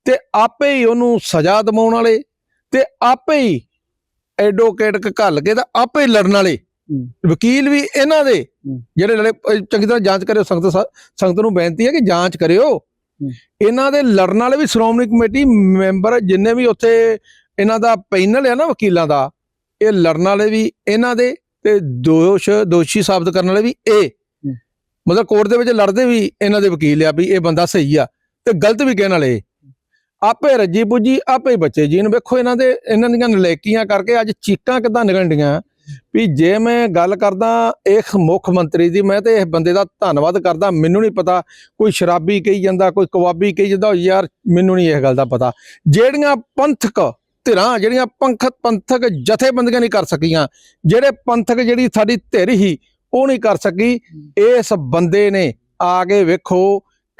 ਤੇ ਆਪੇ ਹੀ ਉਹਨੂੰ ਸਜ਼ਾ ਦਿਵਾਉਣ ਵਾਲੇ ਤੇ ਆਪੇ ਹੀ ਐਡਵੋਕੇਟ ਘੱਲ ਕੇ ਤਾਂ ਆਪੇ ਲੜਨ ਵਾਲੇ। ਵਕੀਲ ਵੀ ਇਹਨਾਂ ਦੇ। ਜਿਹੜੇ ਲੜੇ ਚੰਗੀ ਤਰ੍ਹਾਂ ਜਾਂਚ ਕਰਿਓ ਸੰਗਤ ਸੰਗਤ ਨੂੰ ਬੇਨਤੀ ਹੈ ਕਿ ਜਾਂਚ ਕਰਿਓ। ਇਹਨਾਂ ਦੇ ਲੜਨ ਵਾਲੇ ਵੀ ਸ਼੍ਰੋਮਣੀ ਕਮੇਟੀ ਮੈਂਬਰ ਜਿੰਨੇ ਵੀ ਉੱਥੇ ਇਹਨਾਂ ਦਾ ਪੈਨਲ ਹੈ ਨਾ ਵਕੀਲਾਂ ਦਾ ਇਹ ਲੜਨ ਵਾਲੇ ਵੀ ਇਹਨਾਂ ਦੇ ਤੇ ਦੋਸ਼ ਦੋਸ਼ੀ ਸਾਬਤ ਕਰਨ ਵਾਲੇ ਵੀ ਇਹ। ਮਤਲਬ ਕੋਰਟ ਦੇ ਵਿੱਚ ਲੜਦੇ ਵੀ ਇਹਨਾਂ ਦੇ ਵਕੀਲ ਆ ਵੀ ਇਹ ਬੰਦਾ ਸਹੀ ਆ ਤੇ ਗਲਤ ਵੀ ਕਹਿਣ ਵਾਲੇ। ਆਪੇ ਰੱਜੀ ਪੁੱਜੀ ਆਪੇ ਹੀ ਬੱਚੇ ਜੀਨ ਵੇਖੋ ਇਹਨਾਂ ਦੇ ਇਹਨਾਂ ਦੀਆਂ ਨਲੇਕੀਆਂ ਕਰਕੇ ਅੱਜ ਚੀਕਾਂ ਕਿਦਾਂ ਨਿਕਲਣ ਡੀਆਂ। ਵੀ ਜੇ ਮੈਂ ਗੱਲ ਕਰਦਾ ਇੱਕ ਮੁੱਖ ਮੰਤਰੀ ਦੀ ਮੈਂ ਤੇ ਇਸ ਬੰਦੇ ਦਾ ਧੰਨਵਾਦ ਕਰਦਾ। ਮੈਨੂੰ ਨਹੀਂ ਪਤਾ ਕੋਈ ਸ਼ਰਾਬੀ ਕਹੀ ਜਾਂਦਾ ਕੋਈ ਕਵਾਬੀ ਕਹੀ ਜਾਂਦਾ ਯਾਰ ਮੈਨੂੰ ਨਹੀਂ ਇਹ ਗੱਲ ਦਾ ਪਤਾ। ਜਿਹੜੀਆਂ ਪੰਥਕ ਧਿਰਾਂ ਜਿਹੜੀਆਂ ਪੰਥਕ ਪੰਥਕ ਜਥੇਬੰਦੀਆਂ ਨਹੀਂ ਕਰ ਸਕੀਆਂ ਜਿਹੜੇ ਪੰਥਕ ਜਿਹੜੀ ਸਾਡੀ ਧਿਰ ਹੀ ਉਹ ਨਹੀਂ ਕਰ ਸਕੀ। ਇਸ ਬੰਦੇ ਨੇ ਆ ਕੇ ਵੇਖੋ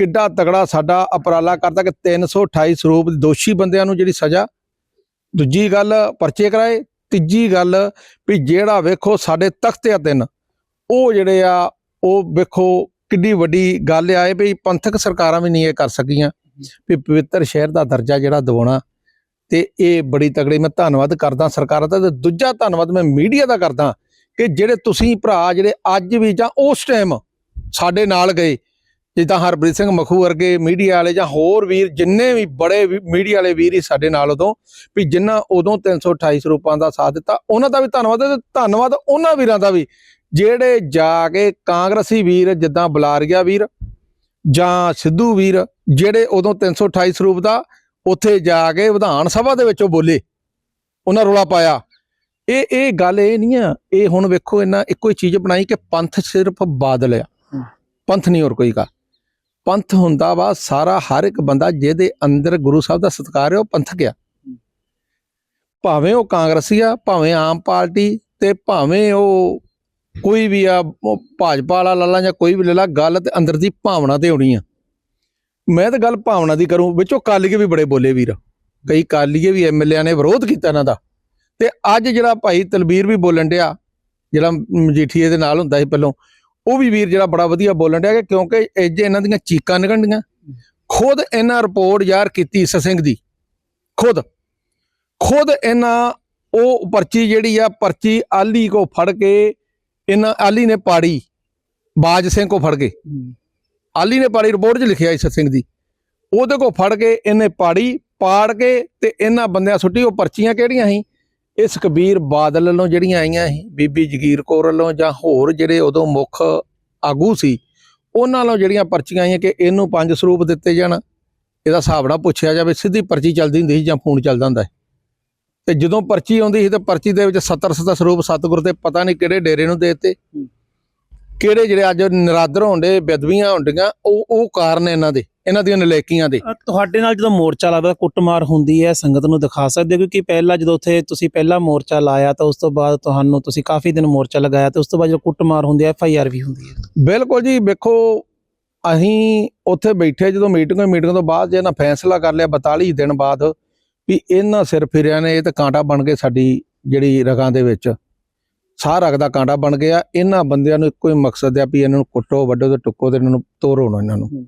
ਕਿੱਡਾ ਤਗੜਾ ਸਾਡਾ ਉਪਰਾਲਾ ਕਰਦਾ ਕਿ 328 ਸਰੂਪ ਦੋਸ਼ੀ ਬੰਦਿਆਂ ਨੂੰ ਜਿਹੜੀ ਸਜ਼ਾ, ਦੂਜੀ ਗੱਲ ਪਰਚੇ ਕਰਾਏ, ਤੀਜੀ ਗੱਲ ਵੀ ਜਿਹੜਾ ਵੇਖੋ ਸਾਡੇ ਤਖਤ ਆ ਤਿੰਨ ਉਹ ਜਿਹੜੇ ਆ, ਉਹ ਵੇਖੋ ਕਿੱਡੀ ਵੱਡੀ ਗੱਲ ਆ, ਇਹ ਵੀ ਪੰਥਕ ਸਰਕਾਰਾਂ ਵੀ ਨਹੀਂ ਇਹ ਕਰ ਸਕੀਆਂ। ਵੀ ਪਵਿੱਤਰ ਸ਼ਹਿਰ ਦਾ ਦਰਜਾ ਜਿਹੜਾ ਦਿਵਾਉਣਾ, ਤੇ ਇਹ ਬੜੀ ਤਗੜੀ ਮੈਂ ਧੰਨਵਾਦ ਕਰਦਾ ਸਰਕਾਰਾਂ ਦਾ, ਤੇ ਦੂਜਾ ਧੰਨਵਾਦ ਮੈਂ ਮੀਡੀਆ ਦਾ ਕਰਦਾ ਕਿ ਜਿਹੜੇ ਤੁਸੀਂ ਭਰਾ ਜਿਹੜੇ ਅੱਜ ਵੀ ਜਾਂ ਉਸ ਟਾਈਮ ਸਾਡੇ ਨਾਲ ਗਏ ਜਿੱਦਾਂ ਹਰਪ੍ਰੀਤ ਸਿੰਘ ਮਖੂ ਵਰਗੇ ਮੀਡੀਆ ਵਾਲੇ ਜਾਂ ਹੋਰ ਵੀਰ ਜਿੰਨੇ ਵੀ ਬੜੇ ਮੀਡੀਆ ਵਾਲੇ ਵੀਰ ਹੀ ਸਾਡੇ ਨਾਲ ਉਦੋਂ ਵੀ ਜਿਨ੍ਹਾਂ ਉਦੋਂ 328 ਰੁਪਏ ਦਾ ਸਾਥ ਦਿੱਤਾ ਉਹਨਾਂ ਦਾ ਵੀ ਧੰਨਵਾਦ ਤੇ ਧੰਨਵਾਦ ਉਹਨਾਂ ਵੀਰਾਂ ਦਾ ਵੀ। ਜਿਹੜੇ ਜਾ ਕੇ ਕਾਂਗਰਸੀ ਵੀਰ ਜਿੱਦਾਂ ਬਲਾਰੀਆ ਵੀਰ ਜਾਂ ਸਿੱਧੂ ਵੀਰ ਜਿਹੜੇ ਉਦੋਂ 328 ਸਰੂਪ ਦਾ ਉੱਥੇ ਜਾ ਕੇ ਵਿਧਾਨ ਸਭਾ ਦੇ ਵਿੱਚ ਉਹ ਬੋਲੇ। ਉਹਨਾਂ ਰੋਲਾ ਪਾਇਆ। ਇਹ ਇਹ ਗੱਲ ਇਹ ਨਹੀਂ ਆ ਇਹ ਹੁਣ ਵੇਖੋ ਇਹਨਾਂ ਇੱਕੋ ਹੀ ਚੀਜ਼ ਬਣਾਈ ਕਿ ਪੰਥ ਸਿਰਫ ਬਾਦਲ ਆ। ਪੰਥ ਨਹੀਂ ਹੋਰ ਕੋਈ ਕਾ ਪੰਥ ਹੁੰਦਾ ਵਾ, ਸਾਰਾ ਹਰ ਇੱਕ ਬੰਦਾ ਜਿਹਦੇ ਅੰਦਰ ਗੁਰੂ ਸਾਹਿਬ ਦਾ ਸਤਿਕਾਰ ਹੈ, ਉਹ ਪੰਥਕ ਆ। ਭਾਵੇਂ ਉਹ ਕਾਂਗਰਸੀ ਆ, ਭਾਵੇਂ ਆਮ ਪਾਰਟੀ ਤੇ ਭਾਵੇਂ ਉਹ ਕੋਈ ਵੀ ਆ ਭਾਜਪਾ ਵਾਲਾ ਲੱਲਾ ਜਾਂ ਕੋਈ ਵੀ ਲੱਲਾ ਗੱਲ ਤੇ ਅੰਦਰ ਦੀ ਭਾਵਨਾ ਤੇ ਹੋਣੀ ਆ। ਮੈਂ ਤਾਂ ਗੱਲ ਭਾਵਨਾ ਦੀ ਕਰੂੰ, ਵਿੱਚੋਂ ਕਾਲੀਏ ਵੀ ਬੜੇ ਬੋਲੇ ਵੀਰ। ਕਈ ਕਾਲੀਏ ਵੀ ਐਮਐਲਏ ਨੇ ਵਿਰੋਧ ਕੀਤਾ ਇਹਨਾਂ ਦਾ। ਤੇ ਅੱਜ ਜਿਹੜਾ ਭਾਈ ਤਲਬੀਰ ਵੀ ਬੋਲਣ ਡਿਆ, ਜਿਹੜਾ ਮਜੀਠੀਏ ਦੇ ਨਾਲ ਹੁੰਦਾ ਸੀ ਪਹਿਲੋਂ ਉਹ ਵੀ ਵੀਰ ਜਿਹੜਾ ਬੜਾ ਵਧੀਆ ਬੋਲਣ ਡਿਆ ਕਿ ਕਿਉਂਕਿ ਇਹ ਜੇ ਇਹਨਾਂ ਦੀਆਂ ਚੀਕਾਂ ਨਿਕਲਣੀਆਂ ਖੁਦ ਇਹਨਾਂ ਰਿਪੋਰਟ ਯਾਰ ਕੀਤੀ ਈਸਾ ਦੀ, ਖੁਦ ਖੁਦ ਇਹਨਾਂ ਉਹ ਪਰਚੀ ਜਿਹੜੀ ਆ, ਪਰਚੀ ਆਲੀ ਕੋ ਫੜ ਕੇ ਇਹਨਾਂ ਆਲੀ ਨੇ ਪਾੜੀ, ਬਾਜ ਸਿੰਘ ਕੋ ਫੜ ਕੇ। ਆਲੀ ਨੇ ਪਾੜੀ, ਰਿਪੋਰਟ 'ਚ ਲਿਖਿਆ ਈਸਾ ਸਿੰਘ ਦੀ। ਉਹਦੇ ਕੋ ਫੜ ਕੇ ਇਹਨੇ ਪਾੜੀ, ਪਾੜ ਕੇ ਤੇ ਇਹਨਾਂ ਬੰਦਿਆਂ ਸੁੱਟੀ, ਉਹ ਪਰਚੀਆਂ ਕਿਹੜੀਆਂ ਸੀ? ਇਸ ਕਬੀਰ ਬਾਦਲ ਵੱਲੋਂ ਜਿਹੜੀਆਂ ਆਈਆਂ ਸੀ, ਬੀਬੀ ਜਗੀਰ ਕੌਰ ਵੱਲੋਂ ਜਾਂ ਹੋਰ ਜਿਹੜੇ ਉਦੋਂ ਮੁੱਖ ਆਗੂ ਸੀ, ਉਹਨਾਂ ਵੱਲੋਂ ਜਿਹੜੀਆਂ ਪਰਚੀਆਂ ਆਈਆਂ ਕਿ ਇਹਨੂੰ ਪੰਜ ਸਰੂਪ ਦਿੱਤੇ ਜਾਣ, ਇਹਦਾ ਹਿਸਾਬ ਨਾਲ ਪੁੱਛਿਆ ਜਾਵੇ, ਸਿੱਧੀ ਪਰਚੀ ਚੱਲਦੀ ਹੁੰਦੀ ਸੀ ਜਾਂ ਫੋਨ ਚੱਲਦਾ ਹੁੰਦਾ ਸੀ। ਤੇ ਜਦੋਂ ਪਰਚੀ ਆਉਂਦੀ ਸੀ ਤੇ ਪਰਚੀ ਦੇ ਵਿੱਚ 70 70 ਸਰੂਪ ਸਤਿਗੁਰ ਦੇ ਪਤਾ ਨਹੀਂ ਕਿਹੜੇ ਡੇਰੇ ਨੂੰ ਦੇਤੇ। ਕਿਹੜੇ ਜਿਹੜੇ ਅੱਜ ਨਰਾਦਰ ਹੋਣਦੇ ਬਦਵੀਆਂ ਹੁੰਦੀਆਂ ਉਹ ਉਹ ਕਾਰਨ ਇਹਨਾਂ ਦੇ ਇਹਨਾਂ ਦੀਆਂ ਨਲੇਕੀਆਂ ਦੇ। ਤੁਹਾਡੇ ਨਾਲ ਜਦੋਂ ਮੋਰਚਾ ਲੱਗਦਾ ਕੁੱਟਮਾਰ ਹੁੰਦੀ ਹੈ ਸੰਗਤ ਨੂੰ ਦਿਖਾ ਸਕਦੇ ਹੋ ਕਿਉਂਕਿ ਪਹਿਲਾਂ ਜਦੋਂ ਉੱਥੇ ਤੁਸੀਂ ਪਹਿਲਾ ਮੋਰਚਾ ਲਾਇਆ ਤਾਂ ਉਸ ਤੋਂ ਬਾਅਦ ਤੁਹਾਨੂੰ ਤੁਸੀਂ ਕਾਫੀ ਦਿਨ ਮੋਰਚਾ ਲਗਾਇਆ ਤੇ ਉਸ ਤੋਂ ਬਾਅਦ ਜਦੋਂ ਕੁੱਟਮਾਰ ਹੁੰਦੀ ਹੈ ਐਫ ਆਈ ਆਰ ਵੀ ਹੁੰਦੀ ਹੈ। ਬਿਲਕੁਲ ਜੀ ਵੇਖੋ ਅਸੀਂ ਉੱਥੇ ਬੈਠੇ ਜਦੋਂ ਮੀਟਿੰਗ ਹੋਈ ਮੀਟਿੰਗ ਤੋਂ ਬਾਅਦ ਜੇ ਇਹਨਾਂ ਫੈਸਲਾ ਕਰ ਲਿਆ 42 ਦਿਨ ਬਾਅਦ ਵੀ ਇਹਨਾਂ ਸਿਰ ਫਿਰਿਆਂ ਨੇ ਇਹ ਤਾਂ ਕਾਂਟਾ ਬਣ ਕੇ ਸਾਡੀ ਜਿਹੜੀ ਰਗਾਂ ਦੇ ਵਿੱਚ। ਸਾਹ ਰਗ ਦਾ ਕਾਂਟਾ ਬਣ ਗਿਆ। ਇਹਨਾਂ ਬੰਦਿਆਂ ਨੂੰ ਇੱਕੋ ਹੀ ਮਕਸਦ ਆ ਵੀ ਇਹਨਾਂ ਨੂੰ ਕੁੱਟੋ ਵੱਡੋ ਤੇ ਟੁੱਕੋ ਤੇ ਇਹਨਾਂ ਨੂੰ ਤੋਰੋ ਨਾ ਇਹਨਾਂ ਨੂੰ। ਹੂੰ।